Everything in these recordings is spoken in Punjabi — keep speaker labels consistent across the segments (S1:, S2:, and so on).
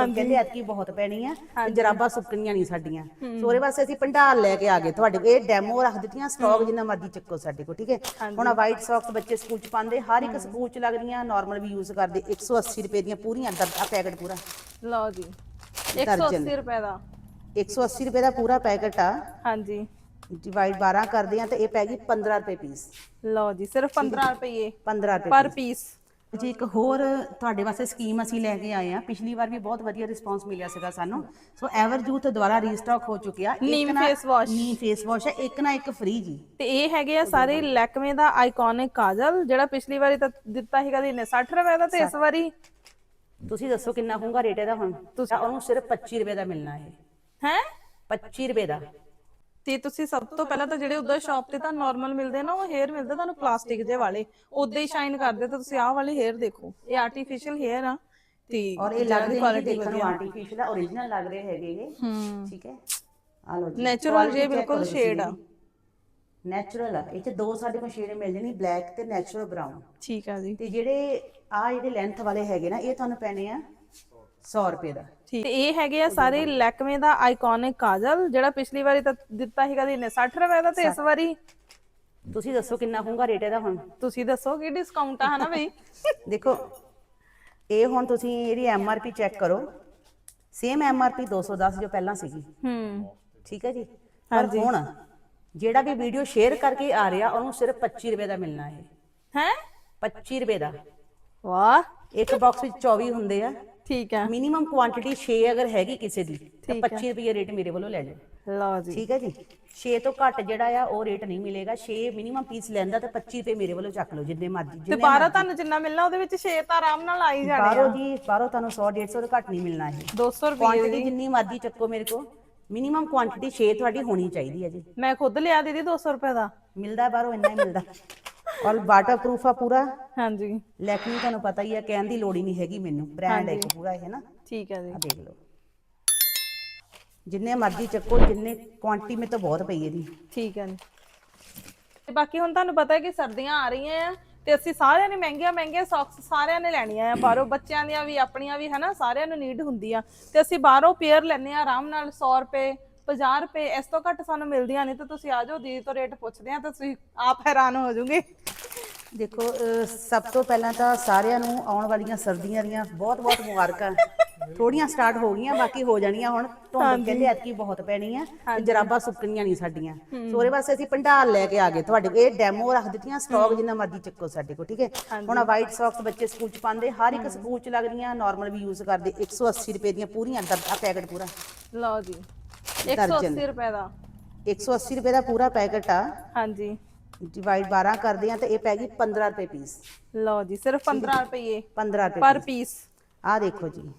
S1: ਤੁਹਾਨੂੰ ਕਹਿੰਦੇ ਐਤਕੀ ਬਹੁਤ ਪੈਣੀ ਆ ਤੇ ਜਰਾਬਾਂ ਸੁੱਕਣੀਆਂ ਨਹੀਂ ਸਾਡੀਆਂ। ਸੋ ਉਹਦੇ ਵਾਸਤੇ ਅਸੀਂ ਪੰਡਾਲ ਲੈ ਕੇ ਆ ਗਏ ਤੁਹਾਡੇ ਕੋਲ। ਇਹ ਡੈਮੋ ਰੱਖ ਦਿੱਤੀਆਂ ਸਟਾਕ ਜਿੰਨਾ ਮਰਜ਼ੀ ਚੱਕੋ ਸਾਡੇ ਕੋਲ ਠੀਕ ਹੈ? ਹੁਣ ਆ ਵਾਈਟ ਸੌਕਸ ਬੱਚੇ ਸਕੂਲ ਚ ਪਾਉਂਦੇ ਹਰ ਇੱਕ ਸਕੂਲ ਚ ਲੱਗਦੀਆਂ ਨਾਰਮਲ ਵੀ ਯੂਜ਼ ਕਰਦੇ 180 ਰੁਪਏ ਦੀਆਂ ਪੂਰੀਆਂ ਦਰ ਆ ਪੈਕਟ ਪੂਰਾ।
S2: ਲਓ ਜੀ
S1: ਦਰਜਨ।
S2: 180 ਰੁਪਏ ਦਾ।
S1: 180 ਰੁਪਏ ਦਾ ਪੂਰਾ ਪੈਕਟ ਆ।
S2: ਹਾਂਜੀ।
S1: ਡਿਵਾਈਡ 12 ਕਰਦੇ ਆ ਤੇ ਇਹ ਪੈ ਗਈ 15 ਰੁਪਏ ਪੀਸ
S2: ਲਓ ਜੀ ਸਿਰਫ 15 ਰੁਪਏ
S1: 15 ਰੁਪਏ
S2: ਪਰ ਪੀਸ
S1: ਜੀ ਇੱਕ ਹੋਰ ਤੁਹਾਡੇ ਵਾਸਤੇ ਸਕੀਮ ਅਸੀਂ ਲੈ ਕੇ ਆਏ ਆ ਪਿਛਲੀ ਵਾਰ ਵੀ ਬਹੁਤ ਵਧੀਆ ਰਿਸਪਾਂਸ ਮਿਲਿਆ ਸੀਗਾ ਸਾਨੂੰ। ਸੋ ਐਵਰ ਜੂਥ ਦੁਆਰਾ ਰੀਸਟਾਕ ਹੋ ਚੁੱਕਿਆ।
S2: ਨੀਮ
S1: ਨਾ-
S2: face wash।
S1: Neem face wash ਹੈ ਇੱਕ ਨਾ ਇੱਕ ਫ੍ਰੀ ਜੀ।
S2: ਤੇ ਇਹ ਹੈਗੇ ਆ ਸਾਰੇ ਲੈਕਮੇ ਦਾ ਆਈਕੋਨਿਕ ਕਾਜਲ ਜਿਹੜਾ ਪਿਛਲੀ ਵਾਰੀ ਤਾਂ ਦਿੱਤਾ ਸੀਗਾ ਦੀ ਨੇ 60 ਰੁਪਏ ਦਾ ਤੇ ਇਸ ਵਾਰੀ
S1: ਤੁਸੀਂ ਦੱਸੋ ਕਿੰਨਾ ਹੋਊਗਾ ਰੇਟ ਇਹਦਾ ਹੁਣ? ਤੁਸੀਂ ਉਹਨੂੰ ਸਿਰਫ 25 ਰੁਪਏ ਦਾ ਮਿਲਣਾ ਹੈ
S2: ਹੈ?
S1: 25 ਰੁਪਏ ਦਾ।
S2: ਤੇ ਤੁਸੀਂ ਸਭ ਤੋਂ ਪਹਿਲਾਂ ਤਾਂ ਜਿਹੜੇ ਉਧਰ ਸ਼ਾਪ ਤੇ ਤਾਂ ਨਾਰਮਲ ਮਿਲਦੇ ਨਾ ਉਹ ਹੇਅਰ ਮਿਲਦੇ ਤੁਹਾਨੂੰ ਪਲਾਸਟਿਕ ਦੇ ਵਾਲੇ। ਉਦਾਂ ਹੀ ਸ਼ਾਈਨ ਕਰਦੇ ਤਾਂ ਤੁਸੀਂ ਆਹ ਵਾਲੇ ਹੇਅਰ ਦੇਖੋ। ਇਹ ਆਰਟੀਫੀਸ਼ੀਅਲ ਹੇਅਰ ਆ। ਤੇ
S1: ਔਰ ਇਹ ਲੱਗਦੇ ਨੇ ਦੇਖਣ ਨੂੰ ਆਰਟੀਫੀਸ਼ੀਅਲ ਆ origignal ਲੱਗ ਰਹੇ ਹੈਗੇ ਇਹ। ਠੀਕ ਹੈ? ਆ ਲਓ ਜੀ
S2: ਨੈਚੁਰਲ ਜੇ ਬਿਲਕੁਲ ਸ਼ੇਡ ਆ।
S1: ਨੈਚੁਰਲ ਆ। ਇਹ ਚ ਦੋ ਸਾਡੇ ਕੋਲ ਸ਼ੇਡ ਮਿਲ ਜਾਣੀ ਬਲੈਕ ਤੇ ਨੈਚੁਰਲ ਬ੍ਰਾਊਨ
S2: ਠੀਕ ਆ ਜੀ।
S1: ਤੇ ਜਿਹੜੇ ਆ ਜਿਹੜੇ ਲੈਂਥ ਵਾਲੇ ਹੈਗੇ ਨਾ ਇਹ ਤੁਹਾਨੂੰ ਪੈਣੇ ਆ 100 ਰੁਪਏ ਦਾ।
S2: ਠੀਕ ਤੇ ਇਹ ਹੈਗੇ ਆ ਸਾਰੇ ਲੈਕਮੇ ਦਾ ਆਈਕੋਨਿਕ ਕਾਜਲ ਜਿਹੜਾ ਪਿਛਲੀ ਵਾਰੀ ਤਾਂ ਦਿੱਤਾ ਸੀਗਾ ਦੀ ਨੇ 60 ਰੁਪਏ ਦਾ ਤੇ ਇਸ ਵਾਰੀ
S1: ਤੁਸੀਂ ਦੱਸੋ ਕਿੰਨਾ ਹੋਊਗਾ ਰੇਟ ਇਹਦਾ ਹੁਣ?
S2: ਤੁਸੀਂ ਦੱਸੋ ਕੀ ਡਿਸਕਾਊਂਟ ਆ ਹਨਾ ਬਈ?
S1: ਦੇਖੋ ਇਹ ਹੁਣ ਤੁਸੀਂ ਇਹਦੀ ਐਮ ਆਰ ਪੀ ਚੈੱਕ ਕਰੋ। ਸੇਮ ਐਮ ਆਰ ਪੀ 210 ਜੋ ਪਹਿਲਾਂ ਸੀਗੀ।
S2: ਹੂੰ।
S1: ਠੀਕ ਹੈ ਜੀ? ਪਰ ਹੁਣ ਜਿਹੜਾ ਵੀ ਵੀਡੀਓ ਸ਼ੇਅਰ ਕਰਕੇ ਆ ਰਿਹਾ ਉਹਨੂੰ ਸਿਰਫ 25 ਰੁਪਏ ਦਾ ਮਿਲਣਾ ਹੈ
S2: ਹੈ?
S1: 25 ਰੁਪਏ ਦਾ।
S2: ਵਾਹ।
S1: ਇੱਕ ਬਾਕਸ ਵਿੱਚ 24 ਹੁੰਦੇ ਆ।
S2: ਠੀਕ ਆ
S1: ਮਿਨੀਮਮ ਕੁਆਂਟੀਟੀ 6 ਅਗਰ ਹੈਗੀ ਕਿਸੇ ਦੀ ਤਾਂ 25 ਰੁਪਏ ਰੇਟ ਮੇਰੇ ਵੱਲੋਂ ਲੈ ਜਾਓ।
S2: ਲਓ ਜੀ।
S1: ਠੀਕ ਹੈ ਜੀ? 6 ਤੋਂ ਘੱਟ ਜਿਹੜਾ ਆ ਉਹ ਰੇਟ ਨਹੀਂ ਮਿਲੇਗਾ। 6 ਮਿਨੀਮਮ ਪੀਸ ਲੈਂਦਾ ਤਾਂ 25 ਰੁਪਏ ਮੇਰੇ ਵੱਲੋਂ ਚੱਕ ਲਓ ਜਿੰਨੇ ਮਰਜ਼ੀ
S2: ਤੇ ਬਾਹਰੋਂ ਤੁਹਾਨੂੰ ਜਿੰਨਾ ਮਿਲਣਾ ਉਹਦੇ ਵਿੱਚ 6 ਤਾਂ ਆਰਾਮ ਨਾਲ ਆਈ ਜਾਣੇ
S1: ਬਾਹਰੋਂ ਜੀ ਬਾਹਰੋਂ ਤੁਹਾਨੂੰ 100 150 ਤੋਂ ਘੱਟ ਨਹੀਂ ਮਿਲਣਾ ਇਹ।
S2: 200 ਰੁਪਏ
S1: ਕੁਆਂਟੀਟੀ ਜਿੰਨੀ ਮਰਜ਼ੀ ਚੱਕੋ ਮੇਰੇ ਕੋ ਮਿਨੀਮਮ ਕੁਆਂਟੀਟੀ 6 ਤੁਹਾਡੀ ਹੋਣੀ ਚਾਹੀਦੀ ਹੈ ਜੀ।
S2: ਮੈਂ ਖੁਦ ਲਿਆ ਦੀਦੀ 200 ਰੁਪਏ ਦਾ।
S1: ਮਿਲਦਾ ਬਾਹਰੋਂ ਇੰਨਾ ਹੀ ਮਿਲਦਾ। ਔਰ ਵਾਟਰਪ੍ਰੂਫ ਆ ਪੂਰਾ।
S2: ਹਾਂਜੀ।
S1: ਲੈਕਮੀ ਤੁਹਾਨੂੰ ਪਤਾ ਹੀ ਹੈ ਕਹਿਣ ਦੀ ਲੋੜ ਹੀ ਨਹੀਂ ਹੈਗੀ ਮੈਨੂੰ। ਬ੍ਰਾਂਡ ਹੈ ਇੱਕ ਪੂਰਾ ਇਹ ਨਾ?
S2: ਠੀਕ ਹੈ ਜੀ।
S1: ਆ ਦੇਖ ਲਓ। ਜਿੰਨੇ ਮਰਜ਼ੀ ਚੱਕੋ ਜਿੰਨੇ ਕੁਆਂਟੀ ਮੇ ਤਾਂ ਬਹੁਤ ਪਈ ਇਹਦੀ।
S2: ਠੀਕ ਹੈ ਜੀ। ਤੇ ਬਾਕੀ ਹੁਣ ਤੁਹਾਨੂੰ ਪਤਾ ਹੈ ਕਿ ਸਰਦੀਆਂ ਆ ਰਹੀਆਂ ਆ ਤੇ ਅਸੀਂ ਸਾਰਿਆਂ ਨੇ ਮਹਿੰਗੀਆਂ ਮਹਿੰਗੀਆਂ ਸੌਕਸ ਸਾਰਿਆਂ ਨੇ ਲੈਣੀਆਂ ਆ। ਬਾਹਰੋਂ ਬੱਚਿਆਂ ਦੀਆਂ ਵੀ ਆਪਣੀਆਂ ਵੀ ਹਨਾ ਸਾਰਿਆਂ ਨੂੰ ਨੀਡ ਹੁੰਦੀ ਆ। ਤੇ ਅਸੀਂ ਬਾਹਰੋਂ ਪੇਅਰ ਲੈਣੇ ਆ ਆਰਾਮ ਨਾਲ 100 ਰੁਪਏ 50 ਰੁਪਏ ਇਸ ਤੋਂ ਘੱਟ ਸਾਨੂੰ ਮਿਲਦੀਆਂ ਨਹੀਂ ਤਾਂ ਤੁਸੀਂ ਆ ਜਾਓ ਦੀਦੀ ਤੋਂ ਰੇਟ ਪੁੱਛਦੇ ਆ ਤਾਂ ਤੁਸੀਂ ਆਪ ਹੈਰਾਨ ਹੋ ਜਾਓਗੇ।
S1: ਦੇਖੋ ਅਹ, ਸਭ ਤੋਂ ਪਹਿਲਾਂ ਤਾਂ ਸਾਰਿਆਂ ਨੂੰ ਆਉਣ ਵਾਲੀਆਂ ਸਰਦੀਆਂ ਦੀਆਂ ਬਹੁਤ ਬਹੁਤ ਮੁਬਾਰਕਾਂ। ਥੋੜੀਆਂ ਸਟਾਰਟ ਹੋ ਗਈਆਂ ਬਾਕੀ ਹੋ ਜਾਣੀਆਂ ਹੁਣ। ਧੁੰਦ ਕਹਿੰਦੇ ਐਤਕੀ ਬਹੁਤ ਪੈਣੀ ਆ ਤੇ ਜਰਾਬਾਂ ਸੁੱਕਣੀਆਂ ਨਹੀਂ ਸਾਡੀਆਂ। ਸੋ ਉਹਦੇ ਵਾਸਤੇ ਅਸੀਂ ਪੰਡਾਲ ਲੈ ਕੇ ਆ ਗਏ ਤੁਹਾਡੇ ਕੋਲ। ਇਹ ਡੈਮੋ ਰੱਖ ਦਿੱਤੀਆਂ ਸਟਾਕ ਜਿੰਨਾ ਮਰਜ਼ੀ ਚੱਕੋ ਸਾਡੇ ਕੋਲ ਠੀਕ ਹੈ? ਹੁਣ ਆ ਵਾਈਟ ਸੌਕਸ ਬੱਚੇ ਸਕੂਲ ਚ ਪਾਉਂਦੇ ਹਰ ਇੱਕ ਸਕੂਲ ਚ ਲੱਗਦੀਆਂ ਨਾਰਮਲ ਵੀ ਯੂਜ਼ ਕਰਦੇ 180 ਰੁਪਏ ਦੀਆਂ ਪੂਰੀਆਂ ਆ ਪੈਕਟ ਪੂਰਾ।
S2: ਲਓ ਜੀ।
S1: ਦਰਜਨ।
S2: 180 ਰੁਪਏ ਦਾ।
S1: 180 ਰੁਪਏ ਦਾ ਪੂਰਾ ਪੈਕਟ ਆ।
S2: ਹਾਂਜੀ।
S1: ਡਿਵਾਈਡ 12 ਕਰਦੇ ਆ ਤੇ ਇਹ ਪੈ ਗਈ 15 ਰੁਪਏ ਪੀਸ।
S2: ਲਓ ਜੀ ਸਿਰਫ 15 ਰੁਪਏ
S1: 15 ਰੁਪਏ
S2: ਪਰ ਪੀਸ।
S1: ਆ ਦੇਖੋ ਜੀ।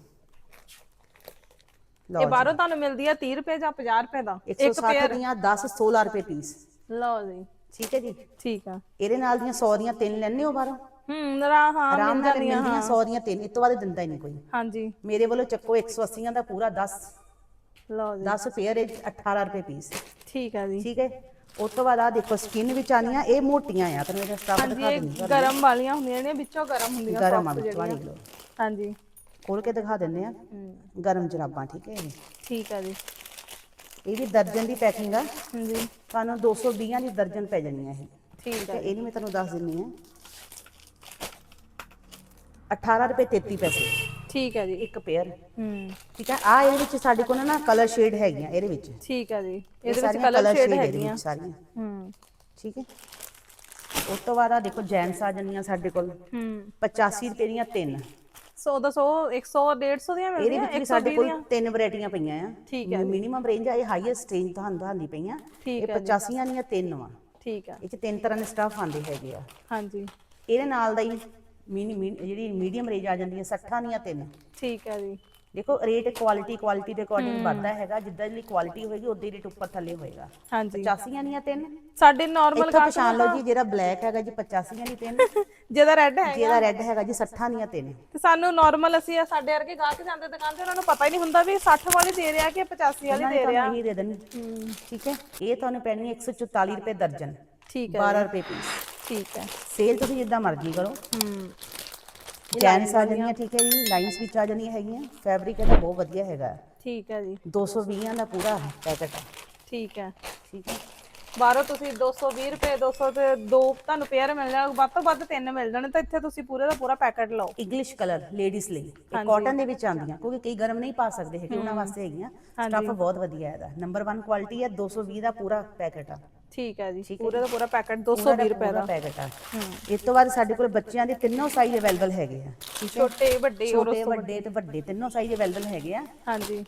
S2: ਇਹ ਬਾਹਰੋਂ ਤੁਹਾਨੂੰ ਮਿਲਦੀ ਆ 30 ਰੁਪਏ ਜਾਂ 50 ਰੁਪਏ ਦਾ।
S1: 160 ਦੀਆਂ 10 16 ਰੁਪਏ ਪੀਸ।
S2: ਲਓ ਜੀ।
S1: ਠੀਕ ਹੈ ਜੀ।
S2: ਠੀਕ ਆ।
S1: ਇਹਦੇ ਨਾਲ ਦੀਆਂ 100 ਦੀਆਂ ਤਿੰਨ ਲੈਣੇ ਹੋ ਬਾਹਰੋਂ?
S2: ਹੂੰ ਰਾ ਹਾਂ
S1: ਆਰਾਮ ਨਾਲ ਮਿਲਦੀਆਂ 100 ਦੀਆਂ ਤਿੰਨ। ਇਸ ਤੋਂ ਬਾਅਦ ਦਿੰਦਾ ਹੀ ਨਹੀਂ ਕੋਈ।
S2: ਹਾਂਜੀ।
S1: ਮੇਰੇ ਵੱਲੋਂ ਚੱਕੋ 180 ਦਾ ਪੂਰਾ 10
S2: ਲਓ ਜੀ।
S1: 10 ਪੇਅਰ ਇਹ 18 ਰੁਪਏ ਪੀਸ
S2: ਠੀਕ ਆ ਜੀ।
S1: ਠੀਕ ਹੈ? ਉਸ ਤੋਂ ਬਾਅਦ ਆ ਦੇਖੋ ਸਕਿਨ ਵਿੱਚ ਆਨੀਆਂ ਇਹ ਮੋਟੀਆਂ ਆ। ਤੈਨੂੰ ਇਹਦਾ ਸਟਾਫ
S2: ਹਾਂਜੀ
S1: ਦਿਖਾ
S2: ਇਹ
S1: ਦਿੰਦੀ
S2: ਗਰਮ ਵਾਲੀਆਂ ਹੁੰਦੀਆਂ ਨੇ ਵਿੱਚੋਂ ਗਰਮ ਹੁੰਦੀਆਂ
S1: ਗਰਮ ਆ
S2: soft ਜਿਹੜੀਆਂ।
S1: ਲਓ।
S2: ਹਾਂਜੀ।
S1: ਖੋਲ ਕੇ ਦਿਖਾ ਦਿੰਦੇ ਆ ਗਰਮ ਜਰਾਬਾਂ ਠੀਕ ਹੈ ਇਹ
S2: ਠੀਕ ਆ ਜੀ।
S1: ਇਹਦੀ ਦਰਜਨ ਦੀ ਪੈਕਿੰਗ ਆ।
S2: ਹਾਂਜੀ।
S1: ਤੁਹਾਨੂੰ 220 ਦੀ ਦਰਜਨ ਪੈ ਜਾਣੀ ਆ ਇਹ।
S2: ਠੀਕ
S1: ਤੇ
S2: ਆ
S1: ਇਹਨੂੰ ਮੈਂ ਤੁਹਾਨੂੰ ਦੱਸ ਦਿੰਨੀ ਆ 18 ਰੁਪਏ 33 ਪੈਸੇ।
S2: ਠੀਕ ਆ ਜੀ।
S1: ਇੱਕ ਪੇਅਰ
S2: ਹੂੰ।
S1: ਠੀਕ ਹੈ? ਆ ਇਹਦੇ ਵਿੱਚ ਸਾਡੇ ਕੋਲ ਨਾ ਕਲਰ ਸ਼ੇਡ ਹੈਗੀਆਂ ਇਹਦੇ ਵਿੱਚ।
S2: ਠੀਕ ਆ ਜੀ। ਇਹਦੇ ਵਿੱਚ ਕਲਰ ਸ਼ੇਡ
S1: ਇਹਦੇ
S2: ਹੈਗੀਆਂ।
S1: ਵਿੱਚ ਸਾਰੀਆਂ।
S2: ਹੂੰ।
S1: ਠੀਕ ਹੈ? ਉਸ ਤੋਂ ਬਾਅਦ ਆ ਦੇਖੋ ਜੈਂਟਸ ਆ ਜਾਂਦੀਆਂ ਸਾਡੇ ਕੋਲ।
S2: ਹੂੰ।
S1: 85 ਰੁਪਏ ਦੀਆਂ ਤਿੰਨ।
S2: 100 ਦਾ 100 100 150 ਦੀਆਂ
S1: ਇਹਦੇ
S2: ਮਿਲਦੀਆਂ
S1: ਵਿੱਚ ਵੀ ਸਾਡੇ ਕੋਲ ਤਿੰਨ ਵੈਰਾਈਟੀਆਂ ਪਈਆਂ ਆ।
S2: ਠੀਕ
S1: ਮਿਨੀਮਮ ਰੇਂਜ ਆ ਇਹ ਹਾਈਐਸਟ ਰੇਂਜ ਤੁਹਾਨੂੰ ਦਿਖਾਉਂਦੀ ਪਈਆਂ ਇਹ 85 ਦੀਆਂ ਤਿੰਨ ਵਾ
S2: ਠੀਕ ਆ
S1: ਇਹ ਚ ਤਿੰਨ ਤਰ੍ਹਾਂ ਦੇ ਸਟਾਫ ਆਉਂਦੇ ਹੈਗੇ ਆ।
S2: ਹਾਂਜੀ।
S1: ਇਹਦੇ ਨਾਲ ਦਾ ਹੀ ਮਿਨੀ ਮਿਨੀ- ਜਿਹੜੀ ਮੀਡੀਅਮ ਰੇਂਜ ਆ ਜਾਂਦੀ ਹੈ 60 ਦੀਆਂ ਤਿੰਨ।
S2: ਠੀਕ ਆ ਜੀ।
S1: ਦੇਖੋ ਰੇਟ ਕੁਆਲਿਟੀ ਕੁਆਲਿਟੀ ਦੇ ਅਕੋਰਡਿੰਗ ਵੱਧਦਾ ਹੈਗਾ ਜਿੱਦਾਂ ਦੀ ਕੁਆਲਿਟੀ ਹੋਏਗੀ ਉਦਾਂ ਹੀ ਰੇਟ ਉੱਪਰ ਥੱਲੇ ਹੋਏਗਾ।
S2: ਹਾਂਜੀ।
S1: 85 ਦੀਆਂ ਤਿੰਨ?
S2: ਸਾਡੇ ਨਾਰਮਲ
S1: ਇੱਥੋਂ ਪਛਾਣ ਲਓ ਜੀ ਜਿਹੜਾ ਬਲੈਕ ਹੈਗਾ ਜੀ 85 ਦੀ ਤਿੰਨ।
S2: ਜਿਹਦਾ ਰੈੱਡ ਹੈ
S1: ਜਿਹਦਾ ਰੈੱਡ ਹੈਗਾ ਜੀ 60 ਦੀਆਂ ਤਿੰਨ।
S2: ਤੇ ਸਾਨੂੰ ਨਾਰਮਲ ਅਸੀਂ ਆ ਸਾਡੇ ਵਰਗੇ ਗਾਹਕ ਜਾਂਦੇ ਦੁਕਾਨ ਤੇ ਉਹਨਾਂ ਨੂੰ ਪਤਾ ਹੀ ਨਹੀਂ ਹੁੰਦਾ ਵੀ 60 ਵਾਲੀ ਦੇ ਰਿਹਾ ਕਿ 85 ਵਾਲੀ ਦੇ ਰਿਹਾ
S1: ਤੁਹਾਨੂੰ ਇਹੀ ਦੇ ਦੇਣੀ। ਠੀਕ ਹੈ? ਇਹ ਤੁਹਾਨੂੰ ਪੈਣੀ ਹੈ 144 ਰੁਪਏ ਦਰਜਨ।
S2: ਠੀਕ ਹੈ
S1: 12 ਰੁਪਏ ਪੀਸ।
S2: ਠੀਕ ਹੈ।
S1: ਸੇਲ ਤੁਸੀਂ ਜਿੱਦਾਂ ਮਰਜ਼ੀ ਕਰੋ।
S2: ਹੂੰ।
S1: ਜੈਂਸ ਆ ਜਾਣੀਆਂ ਠੀਕ ਹੈ ਜੀ। ਲਾਈਨਸ ਵਿੱਚ ਆ ਜਾਣੀਆਂ ਹੈਗੀਆਂ। ਫੈਬਰਿਕ ਇਹਦਾ ਬਹੁਤ ਵਧੀਆ ਹੈਗਾ।
S2: ਠੀਕ ਹੈ ਜੀ।
S1: 220 ਦਾ ਪੂਰਾ ਪੈਕਟ ਹੈ।
S2: ਠੀਕ ਹੈ।
S1: ਠੀਕ ਹੈ।
S2: ਬਾਹਰੋਂ ਤੁਸੀਂ 220 ਰੁਪਏ 200 ਤੇ ਦੋ ਤੁਹਾਨੂੰ ਪੇਅਰ ਮਿਲ ਜਾਣ ਵੱਧ ਤੋਂ ਵੱਧ ਤਿੰਨ ਮਿਲ ਜਾਣੇ ਤਾਂ ਇੱਥੇ ਤੁਸੀਂ ਪੂਰੇ ਦਾ ਪੂਰਾ ਪੈਕਟ ਲਓ।
S1: ਇੰਗਲਿਸ਼ ਕਲਰ ਲੇਡੀਜ਼ ਲਈ। ਇਹ ਕਾਟਨ ਦੇ ਵਿੱਚ ਆਉਂਦੀਆਂ ਕਿਉਂਕਿ ਕਈ ਗਰਮ ਨਹੀਂ ਪਾ ਸਕਦੇ ਹੈਗੇ ਉਹਨਾਂ ਵਾਸਤੇ ਹੈਗੀਆਂ। ਸਟਫ ਬਹੁਤ ਵਧੀਆ ਹੈ ਇਹਦਾ। ਨੰਬਰ 1 ਕੁਆਲਿਟੀ ਹੈ 220 ਦਾ ਪੂਰਾ ਪੈਕਟ ਆ।
S2: ਠੀਕ ਹੈ ਜੀ। ਪੂਰੇ ਦਾ ਪੂਰਾ ਪੈਕਟ 220 ਰੁਪਏ ਦਾ।
S1: ਪੈਕਟ ਆ। ਇਸ ਤੋਂ ਬਾਅਦ ਸਾਡੇ ਕੋਲ ਬੱਚਿਆਂ ਦੇ ਤਿੰਨੋਂ ਸਾਈਜ਼ ਅਵੇਲੇਬਲ ਹੈਗੇ ਆ।
S2: ਛੋਟੇ ਵੱਡੇ ਔਰ
S1: ਛੋਟੇ ਵੱਡੇ। ਤੇ ਵੱਡੇ ਤਿੰਨੋਂ ਸਾਈਜ਼ ਅਵੇਲੇਬਲ ਹੈਗੇ ਆ।
S2: ਹਾਂਜੀ।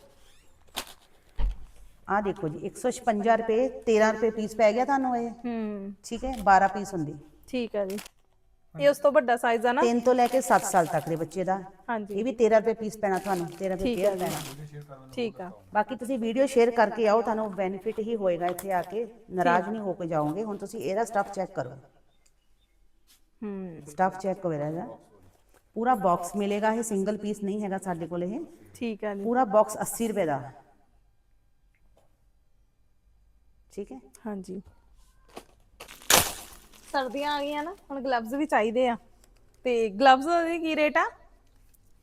S1: ਆ ਦੇਖੋ ਜੀ 156 ਰੁਪਏ 13 ਰੁਪਏ ਪੀਸ ਪੈ ਗਿਆ ਤੁਹਾਨੂੰ ਇਹ।
S2: ਹੂੰ।
S1: ਠੀਕ ਹੈ? 12 ਪੀਸ ਹੁੰਦੀ।
S2: ਠੀਕ ਹੈ ਜੀ। ਇਹ ਉਸ ਤੋਂ ਵੱਡਾ ਸਾਈਜ਼ ਆ ਨਾ।
S1: 3 ਤੋਂ ਲੈ ਕੇ 7 ਸਾਲ ਤੱਕ ਦੇ ਬੱਚੇ ਦਾ।
S2: ਹਾਂਜੀ।
S1: ਇਹ ਵੀ 13 ਰੁਪਏ ਪੀਸ ਪੈਣਾ ਤੁਹਾਨੂੰ 13 ਰੁਪਏ ਪੇਅਰ ਪੈਣਾ।
S2: ਠੀਕ ਆ।
S1: ਬਾਕੀ ਤੁਸੀਂ ਵੀਡੀਓ ਸ਼ੇਅਰ ਕਰਕੇ ਆਓ ਤੁਹਾਨੂੰ ਬੈਨੀਫਿਟ ਹੀ ਹੋਏਗਾ ਇੱਥੇ ਆ ਕੇ। ਨਾਰਾਜ਼ ਨਹੀਂ ਹੋ ਕੇ ਜਾਓਗੇ ਹੁਣ ਤੁਸੀਂ ਇਹਦਾ ਸਟਫ ਚੈੱਕ ਕਰੋ।
S2: ਹੂੰ।
S1: ਸਟਫ ਚੈੱਕ ਕਰੋ ਇਹਦਾ ਪੂਰਾ ਬਾਕਸ ਮਿਲੇਗਾ ਇਹ ਸਿੰਗਲ ਪੀਸ ਨਹੀਂ ਹੈਗਾ ਸਾਡੇ ਕੋਲ ਇਹ।
S2: ਠੀਕ ਹੈ ਜੀ।
S1: ਪੂਰਾ ਬਾਕਸ 80 ਰੁਪਏ ਦਾ। ਠੀਕ ਹੈ?
S2: ਹਾਂਜੀ। ਸਰਦੀਆਂ ਆ ਗਈਆਂ ਨਾ ਹੁਣ ਗਲਵਜ਼ ਵੀ ਚਾਹੀਦੇ ਆ। ਤੇ ਗਲਵਜ਼ ਦੀ ਕੀ ਰੇਟ ਆ?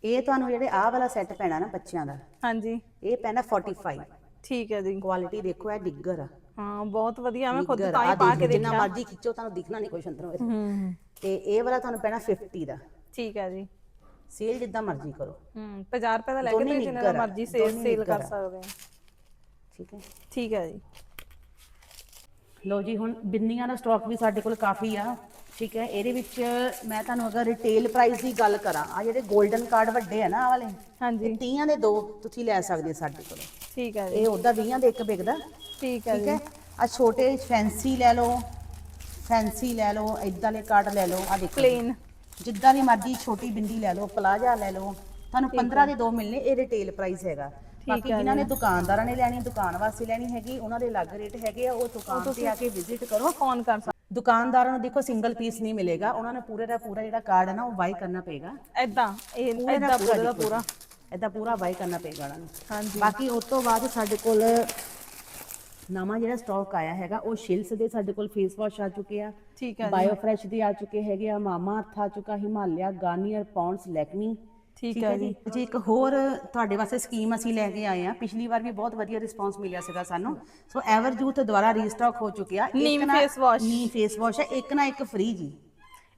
S1: ਇਹ ਤੁਹਾਨੂੰ ਜਿਹੜੇ ਆਹ ਵਾਲਾ ਸੈੱਟ ਪੈਣਾ ਨਾ ਬੱਚਿਆਂ ਦਾ
S2: ਹਾਂਜੀ।
S1: ਇਹ ਪੈਣਾ 45
S2: ਠੀਕ ਹੈ ਜੀ।
S1: ਕੁਆਲਿਟੀ ਦੇਖੋ ਇਹ ਡਿੱਗਰ ਆ।
S2: ਹਾਂ ਬਹੁਤ ਵਧੀਆ ਮੈਂ ਖੁਦ ਤਾਂ ਹੀ ਪਾ ਕੇ
S1: ਜਿੰਨਾ
S2: ਦੇਖਿਆ।
S1: ਮਰਜ਼ੀ ਖਿੱਚੋ ਤੁਹਾਨੂੰ ਦਿਖਣਾ ਨਹੀਂ ਕੁਛ ਅੰਦਰੋਂ।
S2: ਹੂੰ।
S1: ਤੇ ਇਹ ਵਾਲਾ ਤੁਹਾਨੂੰ ਪੈਣਾ 50 ਦਾ।
S2: ਠੀਕ ਹੈ ਜੀ।
S1: ਸੇਲ ਜਿੱਦਾਂ ਮਰਜ਼ੀ ਕਰੋ।
S2: ਹੂੰ 50 ਰੁਪਏ ਦਾ ਲੈ ਕੇ ਤੁਸੀਂ ਜਿੰਨੇ ਮਰਜ਼ੀ ਸੇਲ ਸੇਲ ਕਰ। ਸਕਦੇ ਆ
S1: ਠੀਕ ਹੈ।
S2: ਠੀਕ ਹੈ ਜੀ।
S1: ਲੋ ਜੀ ਹੁਣ ਬਿੰਦੀਆਂ ਦਾ ਸਟਾਕ ਵੀ ਸਾਡੇ ਕੋਲ ਕਾਫੀ ਆ। ਠੀਕ ਹੈ ਇਹਦੇ ਵਿੱਚ ਮੈਂ ਤੁਹਾਨੂੰ ਅਗਰ ਰਿਟੇਲ ਪ੍ਰਾਈਸ ਦੀ ਗੱਲ ਕਰਾਂ ਆ ਜਿਹੜੇ 골ਡਨ ਕਾਰਡ ਵੱਡੇ ਆ ਨਾ ਆ ਵਾਲੇ
S2: ਹਾਂਜੀ।
S1: 30 ਦੇ ਦੋ ਤੁਸੀਂ ਲੈ ਸਕਦੇ ਸਾਡੇ ਕੋਲ।
S2: ਠੀਕ ਹੈ ਜੀ।
S1: ਇਹ ਉਹਦਾ 20 ਦੇ ਇੱਕ ਵਿਕਦਾ।
S2: ਠੀਕ ਹੈ
S1: ਠੀਕ
S2: ਜੀ।
S1: ਹੈ ਆ ਛੋਟੇ ਫੈਂਸੀ ਲੈ ਲਓ ਫੈਂਸੀ ਲੈ ਲਓ ਇਦਾਂ ਦੇ ਕਾਰਡ ਲੈ ਲਓ ਆ ਦੇਖੋ
S2: ਪਲੇਨ
S1: ਜਿੱਦਾਂ ਦੀ ਮਰਜ਼ੀ ਛੋਟੀ ਬਿੰਦੀ ਲੈ ਲਓ ਪਲਾਜਾ ਲੈ ਲਓ ਤੁਹਾਨੂੰ 15 ਦੇ ਦੋ ਮਿਲਨੇ ਇਹ ਰਿਟੇਲ ਪ੍ਰਾਈਸ ਹੈਗਾ। ਬਾਕੀ ਜਿਨ੍ਹਾਂ ਨੇ ਦੁਕਾਨਦਾਰਾਂ ਨੇ ਲੈਣੀ ਦੁਕਾਨ ਵਾਸਤੇ ਲੈਣੀ ਹੈਗੀ ਉਹਨਾਂ ਦੇ ਅਲੱਗ ਰੇਟ ਹੈਗੇ ਆ ਉਹ ਦੁਕਾਨ ਤੇ ਆ ਕੇ ਵਿਜ਼ਿਟ ਕਰੋ।
S2: ਫੋਨ ਕਰ ਸਕਦੇ
S1: ਦੁਕਾਨਦਾਰਾਂ ਨੂੰ ਦੇਖੋ ਸਿੰਗਲ ਪੀਸ ਨਹੀਂ ਮਿਲੇਗਾ ਉਹਨਾਂ ਨੂੰ ਪੂਰੇ ਦਾ ਪੂਰਾ ਜਿਹੜਾ ਕਾਰਡ ਹੈ ਨਾ ਉਹ ਬਾਈ ਕਰਨਾ ਪਏਗਾ।
S2: ਐਦਾਂ ਇਹ ਐਦਾਂ ਪੂਰੇ ਦਾ। ਪੂਰਾ।
S1: ਏਦਾਂ ਪੂਰਾ ਬਾਈ ਕਰਨਾ ਪਏਗਾ ਉਹਨਾਂ ਨੂੰ।
S2: ਹਾਂਜੀ।
S1: ਬਾਕੀ ਉਸ ਤੋਂ ਬਾਅਦ ਸਾਡੇ ਕੋਲ ਨਵਾਂ ਜਿਹੜਾ ਸਟਾਕ ਆਇਆ ਹੈਗਾ ਉਹ ਸ਼ਿਲਸ ਦੇ ਸਾਡੇ ਕੋਲ ਫੇਸ ਵਾਸ਼ ਆ ਚੁੱਕੇ ਆ
S2: ਠੀਕ ਹੈ
S1: ਬਾਇਓ ਫਰੈਸ਼ ਦੇ ਆ ਚੁੱਕੇ ਹੈਗੇ ਆ ਮਾਮਾ ਅਰਥ ਆ ਚੁੱਕਾ ਹਿਮਾਲਿਆ ਗਾਰਨੀਅਰ ਪੌਂਡਸ ਲੈਕਮੀ
S2: ਠੀਕ ਹੈ ਜੀ।
S1: ਜੀ। ਇੱਕ ਹੋਰ ਤੁਹਾਡੇ ਵਾਸਤੇ ਸਕੀਮ ਅਸੀਂ ਲੈ ਕੇ ਆਏ ਆ ਪਿਛਲੀ ਵਾਰ ਵੀ ਬਹੁਤ ਵਧੀਆ ਰਿਸਪਾਂਸ ਮਿਲਿਆ ਸੀਗਾ ਸਾਨੂੰ। ਸੋ ਐਵਰ ਜੂਥ ਦੁਆਰਾ ਰੀਸਟਾਕ ਹੋ ਚੁੱਕਿਆ।
S2: ਨੀਮ
S1: ਨਾ-
S2: face wash।
S1: Neem face wash ਹੈ। ਇੱਕ ਨਾ ਇੱਕ ਫ੍ਰੀ ਜੀ।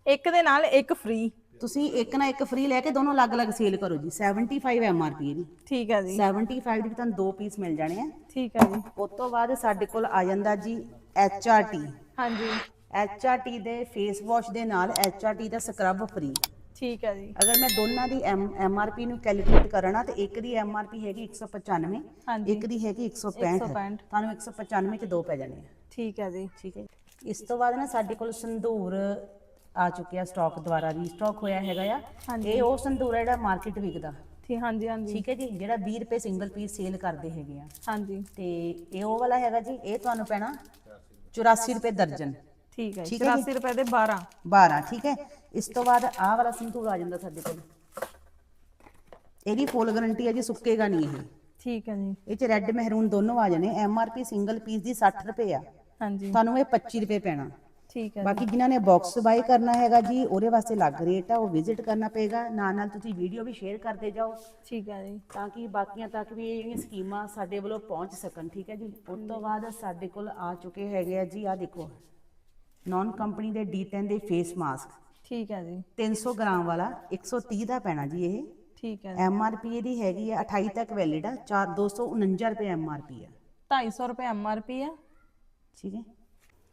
S2: ਇੱਕ ਦੇ ਨਾਲ ਇੱਕ ਫ੍ਰੀ
S1: ਤੁਸੀਂ ਇੱਕ ਨਾ ਇੱਕ ਫ੍ਰੀ ਲੈ ਕੇ ਦੋਨੋਂ ਅਲੱਗ-ਅਲੱਗ ਸੇਲ ਕਰੋ ਜੀ। 75 ਐਮਆਰਪੀ ਇਹਦੀ
S2: ਠੀਕ ਹੈ ਜੀ।
S1: 75 ਦੀ ਤੁਹਾਨੂੰ ਦੋ ਪੀਸ ਮਿਲ ਜਾਣੇ ਆ।
S2: ਠੀਕ ਹੈ ਜੀ।
S1: ਉਸ ਤੋਂ ਬਾਅਦ ਸਾਡੇ ਕੋਲ ਆ ਜਾਂਦਾ ਜੀ HRT
S2: ਹਾਂਜੀ।
S1: HRT ਦੇ ਫੇਸ ਵਾਸ਼ ਦੇ ਨਾਲ HRT ਦਾ ਸਕਰਬ ਫ੍ਰੀ
S2: ਠੀਕ ਹੈ ਜੀ।
S1: ਅਗਰ ਮੈਂ ਦੋਨਾਂ ਦੀ ਐਮਆਰਪੀ ਨੂੰ ਕੈਲਕੂਲੇਟ ਕਰਾਂ ਤੇ ਇੱਕ ਦੀ ਐਮਆਰਪੀ ਹੈਗੀ 195
S2: ਹਾਂਜੀ।
S1: ਇੱਕ ਦੀ ਹੈਗੀ 165
S2: 165
S1: ਤੁਹਾਨੂੰ 195 ਚ ਦੋ ਪੈ ਜਾਣੇ ਆ।
S2: ਠੀਕ ਹੈ ਜੀ।
S1: ਠੀਕ ਹੈ। ਇਸ ਤੋਂ ਬਾਅਦ ਨਾ ਸਾਡੇ ਕੋਲ ਸੰਧੂਰ ਆ ਚੁੱਕਿਆ ਸਟਾਕ ਦੁਆਰਾ ਰੀਸਟਾਕ ਹੋਇਆ ਹੈਗਾ ਆ। ਇਹ ਉਹ ਸੰਧੂਰ ਜਿਹੜਾ ਮਾਰਕੀਟ ਵਿਕਦਾ।
S2: ਠੀਕ ਹਾਂਜੀ ਹਾਂਜੀ।
S1: ਠੀਕ ਹੈ ਜੀ। ਜਿਹੜਾ 20 ਰੁਪਏ ਸਿੰਗਲ ਪੀਸ ਸੇਲ ਕਰਦੇ ਹੈਗੇ ਆ।
S2: ਹਾਂਜੀ।
S1: ਤੇ ਇਹ ਉਹ ਵਾਲਾ ਹੈਗਾ ਜੀ। ਇਹ ਤੁਹਾਨੂੰ ਪੈਣਾ 84 ਰੁਪਏ ਦਰਜਨ।
S2: ਠੀਕ ਹੈ
S1: ਠੀਕ ਹੈ ਜੀ।
S2: 84 ਰੁਪਏ ਦੇ 12
S1: 12 ਠੀਕ ਹੈ। ਇਸ ਤੋਂ ਬਾਅਦ ਆਹ ਵਾਲਾ ਸੰਧੂਰ ਆ ਜਾਂਦਾ ਸਾਡੇ ਕੋਲ। ਇਹਦੀ ਫੁੱਲ ਗਾਰੰਟੀ ਹੈ ਜੀ ਸੁੱਕੇਗਾ ਨਹੀਂ ਇਹ।
S2: ਠੀਕ ਹੈ ਜੀ।
S1: ਇਹ ਚ ਰੈੱਡ ਮਹਿਰੂਨ ਦੋਨੋਂ ਆ ਜਾਣੇ। M R P single piece ਦੀ 60 ਰੁਪਏ ਆ।
S2: ਹਾਂਜੀ।
S1: ਤੁਹਾਨੂੰ ਇਹ 25 ਰੁਪਏ ਪੈਣਾ।
S2: ਠੀਕ ਹੈ
S1: ਬਾਕੀ ਜਿਨ੍ਹਾਂ ਨੇ ਬਾਕਸ ਬਾਈ ਕਰਨਾ ਹੈਗਾ ਜੀ ਉਹਦੇ ਵਾਸਤੇ ਅਲੱਗ ਰੇਟ ਆ ਉਹ ਵਿਜ਼ਿਟ ਕਰਨਾ ਪਏਗਾ। ਨਾਲ ਨਾਲ ਤੁਸੀਂ ਵੀਡੀਓ ਵੀ ਸ਼ੇਅਰ ਕਰਦੇ ਜਾਓ।
S2: ਠੀਕ ਹੈ ਜੀ।
S1: ਤਾਂ ਕਿ ਬਾਕੀਆਂ ਤੱਕ ਵੀ ਇਹ ਜਿਹੜੀਆਂ ਸਕੀਮਾਂ ਸਾਡੇ ਵੱਲੋਂ ਪਹੁੰਚ ਸਕਣ ਠੀਕ ਹੈ ਜੀ? ਉਸ ਤੋਂ ਬਾਅਦ ਸਾਡੇ ਕੋਲ ਆ ਚੁੱਕੇ ਹੈਗੇ ਆ ਜੀ ਆ ਦੇਖੋ। ਨੌਨ ਕੰਪਨੀ ਦੇ D10 ਦੇ ਫੇਸ ਮਾਸਕ
S2: ਠੀਕ ਹੈ ਜੀ।
S1: 300 ਗ੍ਰਾਮ ਵਾਲਾ 130 ਦਾ ਪੈਣਾ ਜੀ ਇਹ।
S2: ਠੀਕ ਹੈ
S1: ਐਮ ਆਰ ਪੀ ਇਹਦੀ ਹੈਗੀ ਆ 28 ਤੱਕ ਵੈਲਿਡ ਆ 4 249 ਰੁਪਏ ਐਮ ਆਰ ਪੀ ਆ।
S2: 250 ਰੁਪਏ ਐਮ ਆਰ ਪੀ ਹੈ
S1: ਠੀਕ ਹੈ।